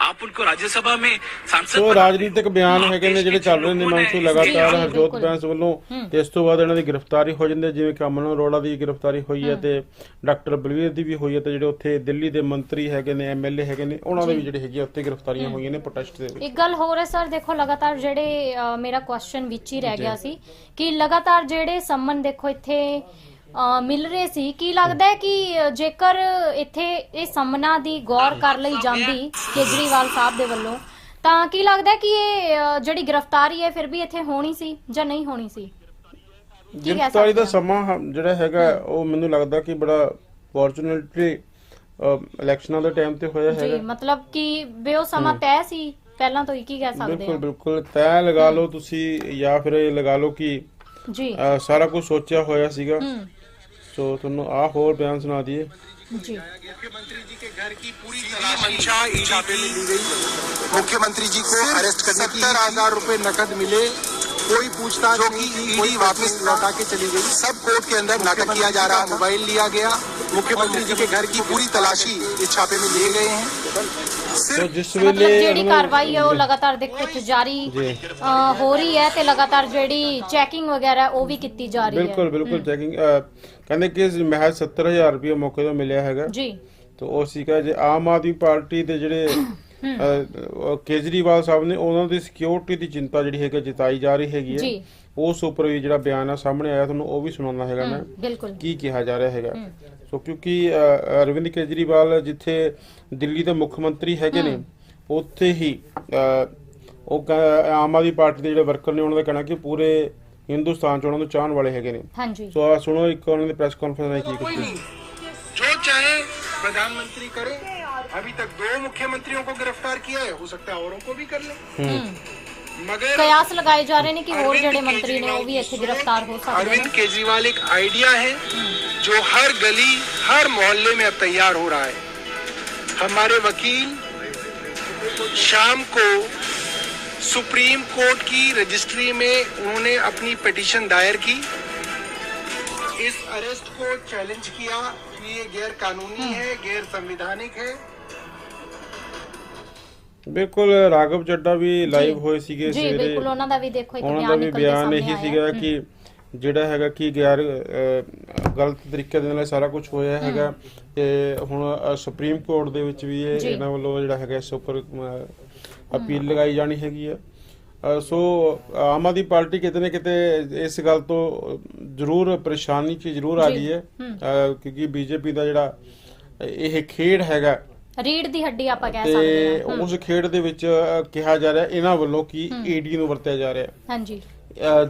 ਆਪ ਉਨ੍ਹਾਂ ਰਾਜਸਭਾ ਮੇਂ ਸੰਸਦ ਸੋ ਰਾਜਨੀਤਿਕ ਬਿਆਨ ਹੈਗੇ ਨੇ ਜਿਹੜੇ ਚੱਲ ਰਹੇ ਨੇ ਮਾਨਸੂ ਲਗਾਤਾਰ ਹਰਜੋਤ ਬੈਂਸ ਵੱਲੋਂ ਤੇ ਇਸ ਤੋਂ ਬਾਅਦ ਇਹਨਾਂ ਦੀ ਗ੍ਰਿਫਤਾਰੀ ਹੋ ਜਾਂਦੀ ਜਿਵੇਂ ਕਿ ਅਮਨ ਅਰੋੜਾ ਦੀ ਗ੍ਰਿਫਤਾਰੀ ਹੋਈ ਹੈ ਤੇ ਡਾਕਟਰ ਬਲਵੀਰ ਦੀ ਵੀ ਹੋਈ ਹੈ ਤੇ ਜਿਹੜੇ ਉੱਥੇ ਦਿੱਲੀ ਦੇ ਮੰਤਰੀ ਹੈਗੇ ਨੇ ਐਮਐਲਏ ਹੈਗੇ ਨੇ ਉਹਨਾਂ ਦੇ ਵੀ ਜਿਹੜੇ ਹੈਗੇ ਉੱਥੇ ਗ੍ਰਿਫਤਾਰੀਆਂ ਹੋਈਆਂ ਨੇ ਪ੍ਰੋਟੈਸਟ ਦੇ ਵਿੱਚ ਇੱਕ ਗੱਲ ਹੋਰ ਹੈ ਸਰ ਦੇਖੋ ਲਗਾਤਾਰ ਜਿਹੜੇ ਮੇਰਾ ਕੁਐਸਚਨ ਵਿੱਚ ਹੀ ਰਹਿ ਗਿਆ ਸੀ ਕਿ ਲਗਾਤਾਰ ਜਿਹੜੇ ਸੰਮਨ ਦੇਖੋ ਇੱਥੇ ਮਿਲ ਰਹੇ ਸੀ। ਕੀ ਲੱਗਦਾ ਹੈ ਕਿ ਜੇਕਰ ਇੱਥੇ ਇਹ ਸੰਮਨਾਂ ਦੀ ਗੌਰ ਕਰ ਲਈ ਜਾਂਦੀ ਕੇਜਰੀਵਾਲ ਸਾਹਿਬ ਦੇ ਵੱਲੋਂ ਤਾਂ ਕੀ ਲੱਗਦਾ ਹੈ ਕਿ ਇਹ ਜਿਹੜੀ ਗ੍ਰਿਫਤਾਰੀ ਹੈ ਫਿਰ ਵੀ ਇੱਥੇ ਹੋਣੀ ਸੀ ਜਾਂ ਨਹੀਂ ਹੋਣੀ ਸੀ? ਗ੍ਰਿਫਤਾਰੀ ਦਾ? ਸਮਾਂ ਜਿਹੜਾ ਹੈਗਾ ਉਹ ਮੈਨੂੰ ਲੱਗਦਾ ਕਿ ਬੜਾ ਫੋਰਚੂਨੇਟਲੀ ਇਲੈਕਸ਼ਨਾਂ ਦੇ ਟਾਈਮ ਤੇ ਹੋਇਆ ਜੀ ਹੈਗਾ। ਮਤਲਬ ਕਿ ਬਿਓ ਸਮਾਂ ਤੈਅ ਸੀ। ਪਹਿਲਾਂ ਤੋਂ ਹੀ ਕੀ ਕਹਿ ਸਕਦੇ ਬਿਲਕੁਲ ਹਾਂ? ਬਿਲਕੁਲ। ਤੈਅ ਲਗਾ ਲਓ ਤੁਸੀਂ ਜਾਂ ਫਿਰ ਇਹ ਲਗਾ ਲਓ ਕਿ ਜੀ। ਸਾਰਾ ਕੁਝ ਸੋਚਿਆ ਹੋਇਆ ਸੀਗਾ। ਸੋ ਤੁਹਾਨੂੰ ਆ ਹੋਰ ਬਿਆਨ ਸੁਣਾ ਦਈਏ ਜੀ मंशा ईडी की मुख्यमंत्री जी को अरेस्ट करने की सत्तर हजार रुपए नकद मिले कोई पूछताछ नहीं की कोई वापस लौटा के चली गई सब कोर्ट के अंदर नाटक किया जा रहा है मोबाइल लिया गया मुख्यमंत्री जी के घर की पूरी तलाशी इस छापे में लिए गए हैं तो सिर्फ जिस ਮਤਲਬ ਵੇਲੇ ਜਿਹੜੀ ਉਹਨੂੰ- ਕਾਰਵਾਈ ਹੈ ਉਹ ਲਗਾਤਾਰ ਦੇਖੋ ਇੱਥੇ ਜਾਰੀ ਜੀ। ਅ, ਹੋ ਰਹੀ ਹੈ ਤੇ ਲਗਾਤਾਰ ਜਿਹੜੀ ਚੈਕਿੰਗ ਵਗੈਰਾ ਉਹ ਵੀ ਕੀਤੀ ਜਾ ਰਹੀ ਹੈ ਬਿਲਕੁਲ ਬਿਲਕੁਲ ਚੈਕਿੰਗ ਕਹਿੰਦੇ ਕਿ ਮਹਿਜ਼ 70000 ਰੁਪਏ ਮੌਕੇ ਤੋਂ ਮਿਲਿਆ ਹੈਗਾ। ਜੀ। ਤੇ ਉਹ ਸੀਗਾ ਜੇ ਆਮ ਆਦਮੀ ਪਾਰਟੀ ਦੇ ਜਿਹੜੇ ਕੇਜਰੀਵਾਲ ਸਾਹਿਬ ਨੇ ਉਹਨਾਂ ਦੀ ਸਿਕਿਉਰਿਟੀ ਦੀ ਚਿੰਤਾ ਜਿਹੜੀ ਹੈਗੀ ਜਿਤਾਈ ਜਾ ਰਹੀ ਹੈਗੀ ਜੀ। ਹੈ ਉਸ ਉੱਪਰ ਵੀ ਜਿਹੜਾ ਬਿਆਨ ਆ ਸਾਹਮਣੇ ਆਇਆ ਤੁਹਾਨੂੰ ਉਹ ਵੀ ਸੁਣਾਉਣਾ ਹੈਗਾ ਮੈਂ। ਕੀ ਕਿਹਾ ਜਾ ਰਿਹਾ ਹੈਗਾ। ਸੋ ਕਿਉਂਕਿ ਅਰਵਿੰਦ ਕੇਜਰੀਵਾਲ ਜਿੱਥੇ ਦਿੱਲੀ ਦੇ ਮੁੱਖ ਮੰਤਰੀ ਹੈਗੇ ਨੇ ਉੱਥੇ ਹੀ ਉਹ ਆਮ ਆਦਮੀ ਪਾਰਟੀ ਦੇ ਜਿਹੜੇ ਵਰਕਰ ਨੇ ਉਹਨਾਂ ਦਾ ਕਹਿਣਾ ਕਿ ਪੂਰੇ ਹਿੰਦੁਸਤਾਨ ਚ ਉਹਨਾਂ ਨੂੰ ਚਾਹਣ ਵਾਲੇ ਹੈਗੇ ਨੇ ਹਾਂਜੀ ਸੋ ਆਹ ਸੁਣੋ ਇੱਕ ਉਹਨਾਂ ਦੀ ਪ੍ਰੈਸ ਕਾਨਫਰੰਸ ਵਿੱਚ ਕੀ कोई ਕੁਝ नहीं जो चाहे प्रधानमंत्री करे अभी तक दो मुख्यमंत्रियों को गिरफ्तार किया है हो सकता है औरों को भी कर ले मगर ਕਿਆਸ ਲਗਾਏ ਜਾ ਰਹੇ ਨੇ ਕਿ ਹੋਰ अरविंद ਜਿਹੜੇ ਮੰਤਰੀ ਨੇ ਉਹ ਵੀ ਇੱਥੇ केजरीवाल ਗ੍ਰਿਫਤਾਰ ਹੋ ਸਕਦੇ अरविंद ਨੇ केजरीवाल एक आइडिया है जो हर गली हर मोहल्ले में अब तैयार हो रहा है हमारे वकील शाम को सुप्रीम कोर्ट की रजिस्ट्री में उन्होंने अपनी पिटीशन दायर की इस अरेस्ट को चैलेंज किया कि ये गैर कानूनी है गैर संविधानिक है ਬਿਲਕੁਲ ਰਾਘਵ ਚੱਡਾ ਵੀ ਲਾਈਵ ਹੋਏ ਸੀਗੇ ਜੀ ਸਵੇਰੇ ਬਿਲਕੁਲ ਉਹਨਾਂ ਦਾ ਵੀ ਦੇਖੋ ਇੱਕ ਉਹਨਾਂ ਦਾ ਬਿਆਨ ਵੀ ਨਿਕਲ ਕੇ ਬਿਆਨ ਸਾਹਮਣੇ ਇਹੀ ਆਇਆ ਸੀਗਾ ਕਿ ਜਿਹੜਾ ਹੈਗਾ ਕਿ ਗੈਰ ਅਹ, ਗਲਤ ਤਰੀਕੇ ਦੇ ਨਾਲ ਇਹ ਸਾਰਾ ਕੁਝ ਹੋਇਆ ਹੈਗਾ ਤੇ ਹੁਣ ਅਹ, ਸੁਪਰੀਮ ਕੋਰਟ ਦੇ ਵਿੱਚ ਵੀ ਇਹ ਜੀ। ਇਹਨਾਂ ਵੱਲੋਂ ਜਿਹੜਾ ਹੈਗਾ ਇਸ ਉੱਪਰ ਅਹ, ਅਪੀਲ ਲਗਾਈ ਜਾਣੀ ਹੈਗੀ ਹੈ ਸੋ ਆਮ ਆਦਮੀ ਪਾਰਟੀ ਕਿਤੇ ਨਾ ਕਿਤੇ ਇਸ ਗੱਲ ਤੋਂ ਜ਼ਰੂਰ ਪਰੇਸ਼ਾਨੀ 'ਚ ਜ਼ਰੂਰ ਆ। ਗਈ ਹੈ। ਕਿਉਂਕਿ ਬੀਜੇਪੀ ਦਾ ਜਿਹੜਾ ਇਹ ਖੇਡ ਹੈਗਾ। ਰੀੜ ਦੀ ਹੱਡੀ ਆਪਾਂ ਕਹਿ ਸਕਦੇ ਤੇ ਹਾਂ। ਹਮ, ਉਸ ਖੇਡ ਦੇ ਵਿੱਚ ਕਿਹਾ ਜਾ ਰਿਹਾ ਇਹਨਾਂ ਵੱਲੋਂ ਕਿ ਈਡੀ ਨੂੰ ਵਰਤਿਆ ਜਾ ਰਿਹਾ। ਹਾਂਜੀ।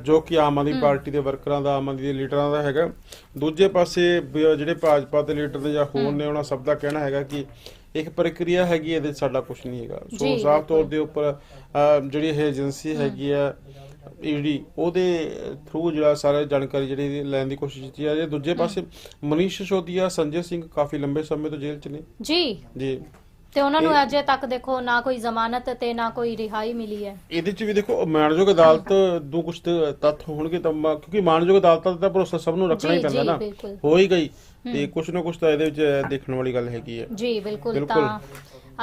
ਜੋ ਕਿ ਆਮ ਆਦਮੀ ਪਾਰਟੀ ਦੇ ਵਰਕਰਾਂ ਦਾ ਆਮ ਆਦਮੀ ਦੇ ਲੀਡਰਾਂ ਦਾ ਹੈਗਾ। ਦੂਜੇ ਪਾਸੇ ਜਿਹੜੇ ਭਾਜਪਾ ਦੇ ਲੀਡਰ ਨੇ ਜਾਂ ਹੋਰ ਨੇ ਉਹਨਾਂ ਸਭ ਦਾ ਕਹਿਣਾ ਹੈਗਾ ਕਿ ਇੱਕ ਪ੍ਰਕਿਰਿਆ ਹੈਗੀ ਇਹਦੇ ਸਾਡਾ ਕੁਝ ਨਹੀਂ ਹੈਗਾ। ਸੋ ਸਾਫ਼ ਤੌਰ ਦੇ ਉੱਪਰ ਜਿਹੜੀ ਇਹ ਏਜੰਸੀ ਹੈਗੀ ਆ ਈਡੀ ਉਹਦੇ ਥਰੂ ਜਿਹੜਾ ਸਾਰਾ ਜਾਣਕਾਰੀ ਜਿਹੜੀ ਲੈਣ ਦੀ ਕੋਸ਼ਿਸ਼ ਕੀਤੀ ਜਾ ਰਹੀ ਹੈ। ਦੂਜੇ ਪਾਸੇ ਮਨੀਸ਼ ਸਿਸੋਦੀਆ ਸੰਜੇ ਸਿੰਘ ਕਾਫੀ ਲੰਬੇ ਸਮੇਂ ਤੋਂ ਜੇਲ੍ਹ 'ਚ ਨੇ। ਜੀ। ਜੀ। ਤੇ ਉਹਨਾਂ ਨੂੰ ਅਜੇ ਤੱਕ ਦੇਖੋ ਨਾ ਕੋਈ ਜ਼ਮਾਨਤ ਤੇ ਨਾ ਕੋਈ ਰਿਹਾਈ ਮਿਲੀ ਹੈ। ਇਹਦੇ ਚ ਵੀ ਦੇਖੋ ਮਾਨਯੋਗ ਅਦਾਲਤ ਨੂੰ ਕੁਝ ਤੱਥ ਹੋਣਗੇ ਤਾਂ ਕਿਉਂਕਿ ਮਾਨਯੋਗ ਅਦਾਲਤਾਂ ਦਾ ਤਾਂ ਭਰੋਸਾ ਸਭ ਨੂੰ ਰੱਖਣਾ ਹੀ ਪੈਂਦਾ ਨਾ। ਹੋ ਹੀ ਗਈ। ਤੇ ਕੁਝ ਨਾ ਕੁਝ ਤਾਂ ਇਹਦੇ ਵਿੱਚ ਦੇਖਣ ਵਾਲੀ ਗੱਲ ਹੈਗੀ ਹੈ। ਜੀ ਬਿਲਕੁਲ। ਤਾਂ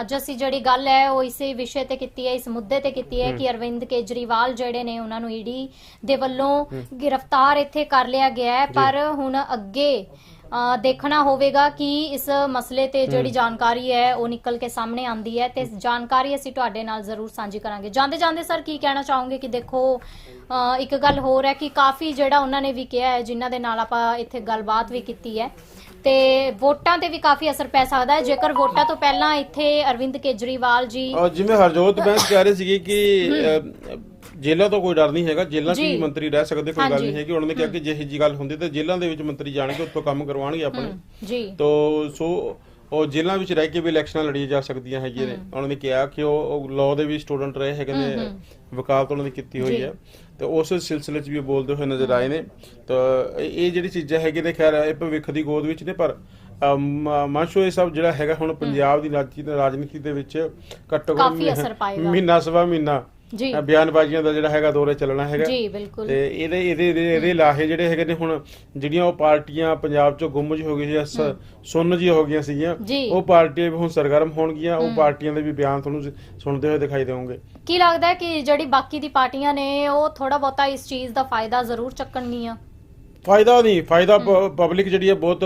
ਅੱਜ ਅਸੀਂ ਜਿਹੜੀ ਗੱਲ ਹੈ ਉਹ ਇਸੇ ਵਿਸ਼ੇ ਤੇ ਕੀਤੀ ਹੈ ਇਸ ਮੁੱਦੇ ਤੇ ਕੀਤੀ ਹੈ ਕਿ ਅਰਵਿੰਦ ਕੇਜਰੀਵਾਲ ਜਿਹੜੇ ਨੇ ਉਹਨਾਂ ਨੂੰ ਈਡੀ ਦੇ ਵੱਲੋਂ ਗ੍ਰਿਫਤਾਰ ਇੱਥੇ ਕਰ ਲਿਆ ਗਿਆ ਹੈ। ਪਰ ਹੁਣ ਅੱਗੇ ਦੇਖਣਾ ਹੋਵੇਗਾ ਕਿ ਇਸ ਮਸਲੇ ਤੇ ਜਿਹੜੀ ਜਾਣਕਾਰੀ ਹੈ ਉਹ ਨਿਕਲ ਕੇ ਸਾਹਮਣੇ ਆਂਦੀ ਹੈ ਤੇ ਜਾਣਕਾਰੀ ਅਸੀਂ ਤੁਹਾਡੇ ਨਾਲ ਜ਼ਰੂਰ ਸਾਂਝੀ ਕਰਾਂਗੇ। ਜਾਂਦੇ ਜਾਂਦੇ ਸਰ ਕੀ ਕਹਿਣਾ ਚਾਹੋਗੇ ਕਿ ਦੇਖੋ ਇੱਕ ਗੱਲ ਹੋਰ ਹੈ ਕਿ ਕਾਫੀ ਜਿਹੜਾ ਉਹਨਾਂ ਨੇ ਵੀ ਕਿਹਾ ਹੈ ਜਿਨ੍ਹਾਂ ਦੇ ਨਾਲ ਆਪਾਂ ਇੱਥੇ ਗੱਲਬਾਤ ਵੀ ਕੀਤੀ ਹੈ ਤੇ ਵੋਟਾਂ ਤੇ ਵੀ ਕਾਫੀ ਅਸਰ ਪੈ ਸਕਦਾ ਹੈ। ਜੇਕਰ ਵੋਟਾਂ ਤੋਂ ਪਹਿਲਾਂ ਇੱਥੇ ਅਰਵਿੰਦ ਕੇਜਰੀਵਾਲ ਜੀ ਔਰ ਜਿਵੇਂ ਹਰਜੋਤ ਬੈਂਸ ਕਹਿ ਰਹੇ ਸੀਗੇ ਕਿ ਜੇਲ੍ਹਾਂ ਤੋਂ ਕੋਈ ਡਰ ਨਹੀਂ ਹੈਗਾ। ਜੇਲ੍ਹਾਂ 'ਚ ਜੀ। ਵੀ ਮੰਤਰੀ ਰਹਿ ਸਕਦੇ ਕੋਈ ਗੱਲ। ਨਹੀਂ ਹੈਗੀ। ਉਹਨਾਂ ਨੇ ਕਿਹਾ ਕਿ ਜਿਹੀ ਜੀ ਗੱਲ ਹੁੰਦੀ ਤਾਂ ਜੇਲ੍ਹਾਂ ਦੇ ਵਿੱਚ ਮੰਤਰੀ ਜਾਣਗੇ ਉੱਥੋਂ ਕੰਮ ਕਰਵਾਉਣਗੇ ਆਪਣੇ। ਜੀ। ਤੋ ਸੋ ਉਹ ਜੇਲ੍ਹਾਂ ਵਿੱਚ ਰਹਿ ਕੇ ਵੀ ਇਲੈਕਸ਼ਨਾਂ ਲੜੀਆਂ ਜਾ ਸਕਦੀਆਂ ਹੈਗੀਆਂ ਨੇ। ਉਹਨਾਂ ਨੇ ਕਿਹਾ ਕਿ ਉਹ ਲਾਅ ਦੇ ਵੀ ਸਟੂਡੈਂਟ ਰਹੇ ਹੈਗੇ ਨੇ। ਵਕਾਲਤ ਉਹਨਾਂ ਦੀ ਕੀਤੀ ਹੋਈ ਜੀ। ਹੈ। ਤੇ ਉਸ ਸਿਲਸਿਲੇ 'ਚ ਵੀ ਬੋਲਦੇ ਹੋਏ ਨਜ਼ਰ ਆਏ ਨੇ ਤਾਂ ਇਹ ਜਿਹੜੀ ਚੀਜ਼ਾਂ ਹੈਗੇ ਨੇ ਖੈਰ ਇਹ ਭਵਿੱਖ ਦੀ ਗੋਦ ਵਿੱਚ ਨੇ ਪਰ ਮਾਸ਼ੋ ਇਹ ਸਭ ਜਿਹੜਾ ਹੈਗਾ ਹੁਣ ਪੰਜਾਬ ਦੀ ਰਾਜਨੀਤੀ ਰਾਜਨੀਤੀ ਦੇ ਵਿੱਚ ਘੱਟੋ ਘੱਟ। ਮਹੀਨਾ ਸਵਾ ਮਹੀਨਾ ਜੀ। ਬਿਆਨਬਾਜ਼ੀਆਂ ਦਾ ਜਿਹੜਾ ਹੈਗਾ ਦੌਰੇ ਚੱਲਣਾ ਹੈਗਾ। ਜੀ ਬਿਲਕੁਲ। ਤੇ ਇਹਦੇ ਇਹਦੇ ਇਹਦੇ ਲਾਹੇ ਜਿਹੜੇ ਹੈਗੇ ਨੇ ਹੁਣ ਜਿਹੜੀਆਂ ਉਹ ਪਾਰਟੀਆਂ ਪੰਜਾਬ ਚੋਂ ਗੁੰਮ ਜਿਹੀ ਹੋ ਗਈ ਸੀ ਸ- ਸੁੰਨ ਜੀ ਹੋ ਗਈਆਂ ਸੀਗੀਆਂ ਜੀ। ਉਹ ਪਾਰਟੀਆਂ ਵੀ ਹੁਣ ਸਰਗਰਮ ਹੋਣਗੀਆਂ ਉਹ ਪਾਰਟੀਆਂ ਦੇ ਵੀ ਬਿਆਨ ਤੁਹਾਨੂੰ ਸੁਣਦੇ ਹੋਏ ਦਿਖਾਈ ਦੇਵੋਗੇ। ਕੀ ਲੱਗਦਾ ਹੈ ਕਿ ਜਿਹੜੀ ਬਾਕੀ ਦੀ ਪਾਰਟੀਆਂ ਨੇ ਉਹ ਥੋੜਾ ਬਹੁਤਾ ਇਸ ਚੀਜ਼ ਦਾ ਫਾਇਦਾ ਜ਼ਰੂਰ ਚੱਕਣਗੀਆਂ? ਫਾਇਦਾ ਨਹੀਂ ਫਾਇਦਾ ਪਬਲਿਕ ਜਿਹੜੀ ਹੈ ਬਹੁਤ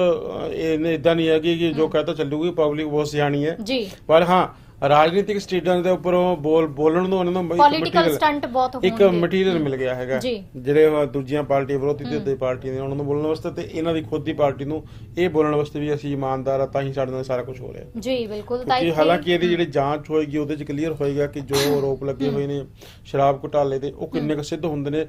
ਇਦਾਂ ਨਹੀਂ ਹੈਗੀ ਕਿ ਜੋ ਕਹਤਾ ਚੱਲੂਗੀ ਪਬਲਿਕ ਬਹੁਤ ਸਿਆਣੀ ਹੈ। ਜੀ। ਪਰ ਹਾਂ ਰਾਜਨੀਤਿਕ ਸਟੇਟਾਂ ਦੇ ਉੱਪਰੋਂ ਬੋਲ ਬੋਲਣ ਨੂੰ ਉਹਨਾਂ ਨੂੰ ਇੱਕ ਪੋਲੀਟੀਕਲ ਸਟੰਟ ਬਹੁਤ ਇੱਕ ਹੋਣਗੇ ਮਟੀਰੀਅਲ ਮਿਲ ਗਿਆ ਹੈਗਾ। ਜਿਹੜੇ ਦੂਜੀਆਂ ਪਾਰਟੀਆਂ ਵਿਰੋਧੀ ਤੇ ਦੇ ਪਾਰਟੀਆਂ ਨੇ ਉਹਨਾਂ ਨੂੰ ਬੋਲਣ ਵਾਸਤੇ ਤੇ ਇਹਨਾਂ ਦੀ ਖੁਦ ਦੀ ਪਾਰਟੀ ਨੂੰ ਇਹ ਬੋਲਣ ਵਾਸਤੇ ਵੀ ਅਸੀਂ ਇਮਾਨਦਾਰ ਆ ਤਾਂ ਹੀ ਸਾਡੇ ਨਾਲ ਸਾਰਾ ਕੁਝ ਹੋ ਰਿਹਾ। ਜੀ ਬਿਲਕੁਲ ਤਾਂ ਇੱਥੇ- ਹਾਲਾਂਕਿ ਇਹਦੀ ਜਿਹੜੀ ਜਾਂਚ ਹੋਏਗੀ ਉਹਦੇ ਚ ਕਲੀਅਰ ਹੋਏਗਾ ਕਿ ਜੋ ਆਰੋਪ ਲੱਗੇ ਹੋਏ ਨੇ ਸ਼ਰਾਬ ਘੁਟਾਲੇ ਦੇ ਉਹ ਕਿੰਨੇ ਕੁ ਸਿੱਧ ਹੁੰਦੇ ਨੇ।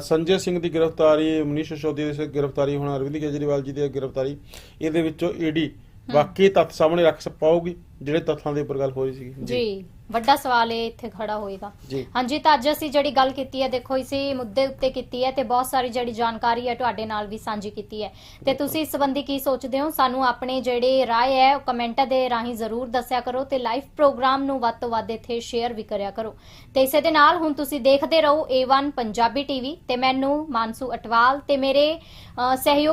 ਸੰਜੇ ਸਿੰਘ ਦੀ ਗ੍ਰਿਫਤਾਰੀ ਮਨੀਸ਼ ਸਿਸੋਦੀਆ ਦੀ ਗ੍ਰਿਫਤਾਰੀ ਹੁਣ ਅਰਵਿੰਦ ਕੇਜਰੀਵਾਲ ਜੀ ਦੀ ਗ੍ਰਿਫਤਾਰੀ ਇਹਦੇ ਵਿੱਚੋਂ ਈਡੀ ਬਾਕੀ ਤੱਥ ਸਾਹਮਣੇ ਰੱਖ ਪਾਊਗੀ। ਜਿਹੜੇ ਤੱਥਾਂ ਦੇ ਉੱਪਰ ਗੱਲ ਹੋ ਰਹੀ ਸੀ ਜੀ। ਵੱਡਾ ਸਵਾਲ ਇਹ ਇੱਥੇ ਖੜਾ ਹੋਏਗਾ। ਜੀ। ਹਾਂਜੀ ਤਾਂ ਅੱਜ ਅਸੀਂ ਜਿਹੜੀ ਗੱਲ ਕੀਤੀ ਹੈ ਦੇਖੋ ਇਸੇ ਮੁੱਦੇ ਉੱਤੇ ਕੀਤੀ ਹੈ ਤੇ ਬਹੁਤ ਸਾਰੀ ਜਿਹੜੀ ਜਾਣਕਾਰੀ ਹੈ ਤੁਹਾਡੇ ਨਾਲ ਵੀ ਸਾਂਝੀ ਕੀਤੀ ਹੈ। ਤੇ ਤੁਸੀਂ ਇਸ ਸੰਬੰਧੀ ਕੀ ਸੋਚਦੇ ਹੋ? ਸਾਨੂੰ ਆਪਣੇ ਜਿਹੜੇ ਰਾਏ ਹੈ ਉਹ ਕਮੈਂਟ ਦੇ ਰਾਹੀਂ ਜ਼ਰੂਰ ਦੱਸਿਆ ਕਰੋ ਤੇ ਲਾਈਵ ਪ੍ਰੋਗਰਾਮ ਨੂੰ ਵੱਧ ਤੋਂ ਵੱਧ ਇੱਥੇ ਸ਼ੇਅਰ ਵੀ ਕਰਿਆ ਕਰੋ। ਤੇ ਇਸੇ ਦੇ ਨਾਲ ਹੁਣ ਤੁਸੀਂ ਦੇਖਦੇ ਰਹੋ A1 ਪੰਜਾਬੀ ਟੀਵੀ ਤੇ ਮੈਨੂੰ ਮਾਨਸੂ ਅਟਵਾਲ ਤੇ ਮੇਰੇ ਅਹ, ਸਹਿਯੋਗ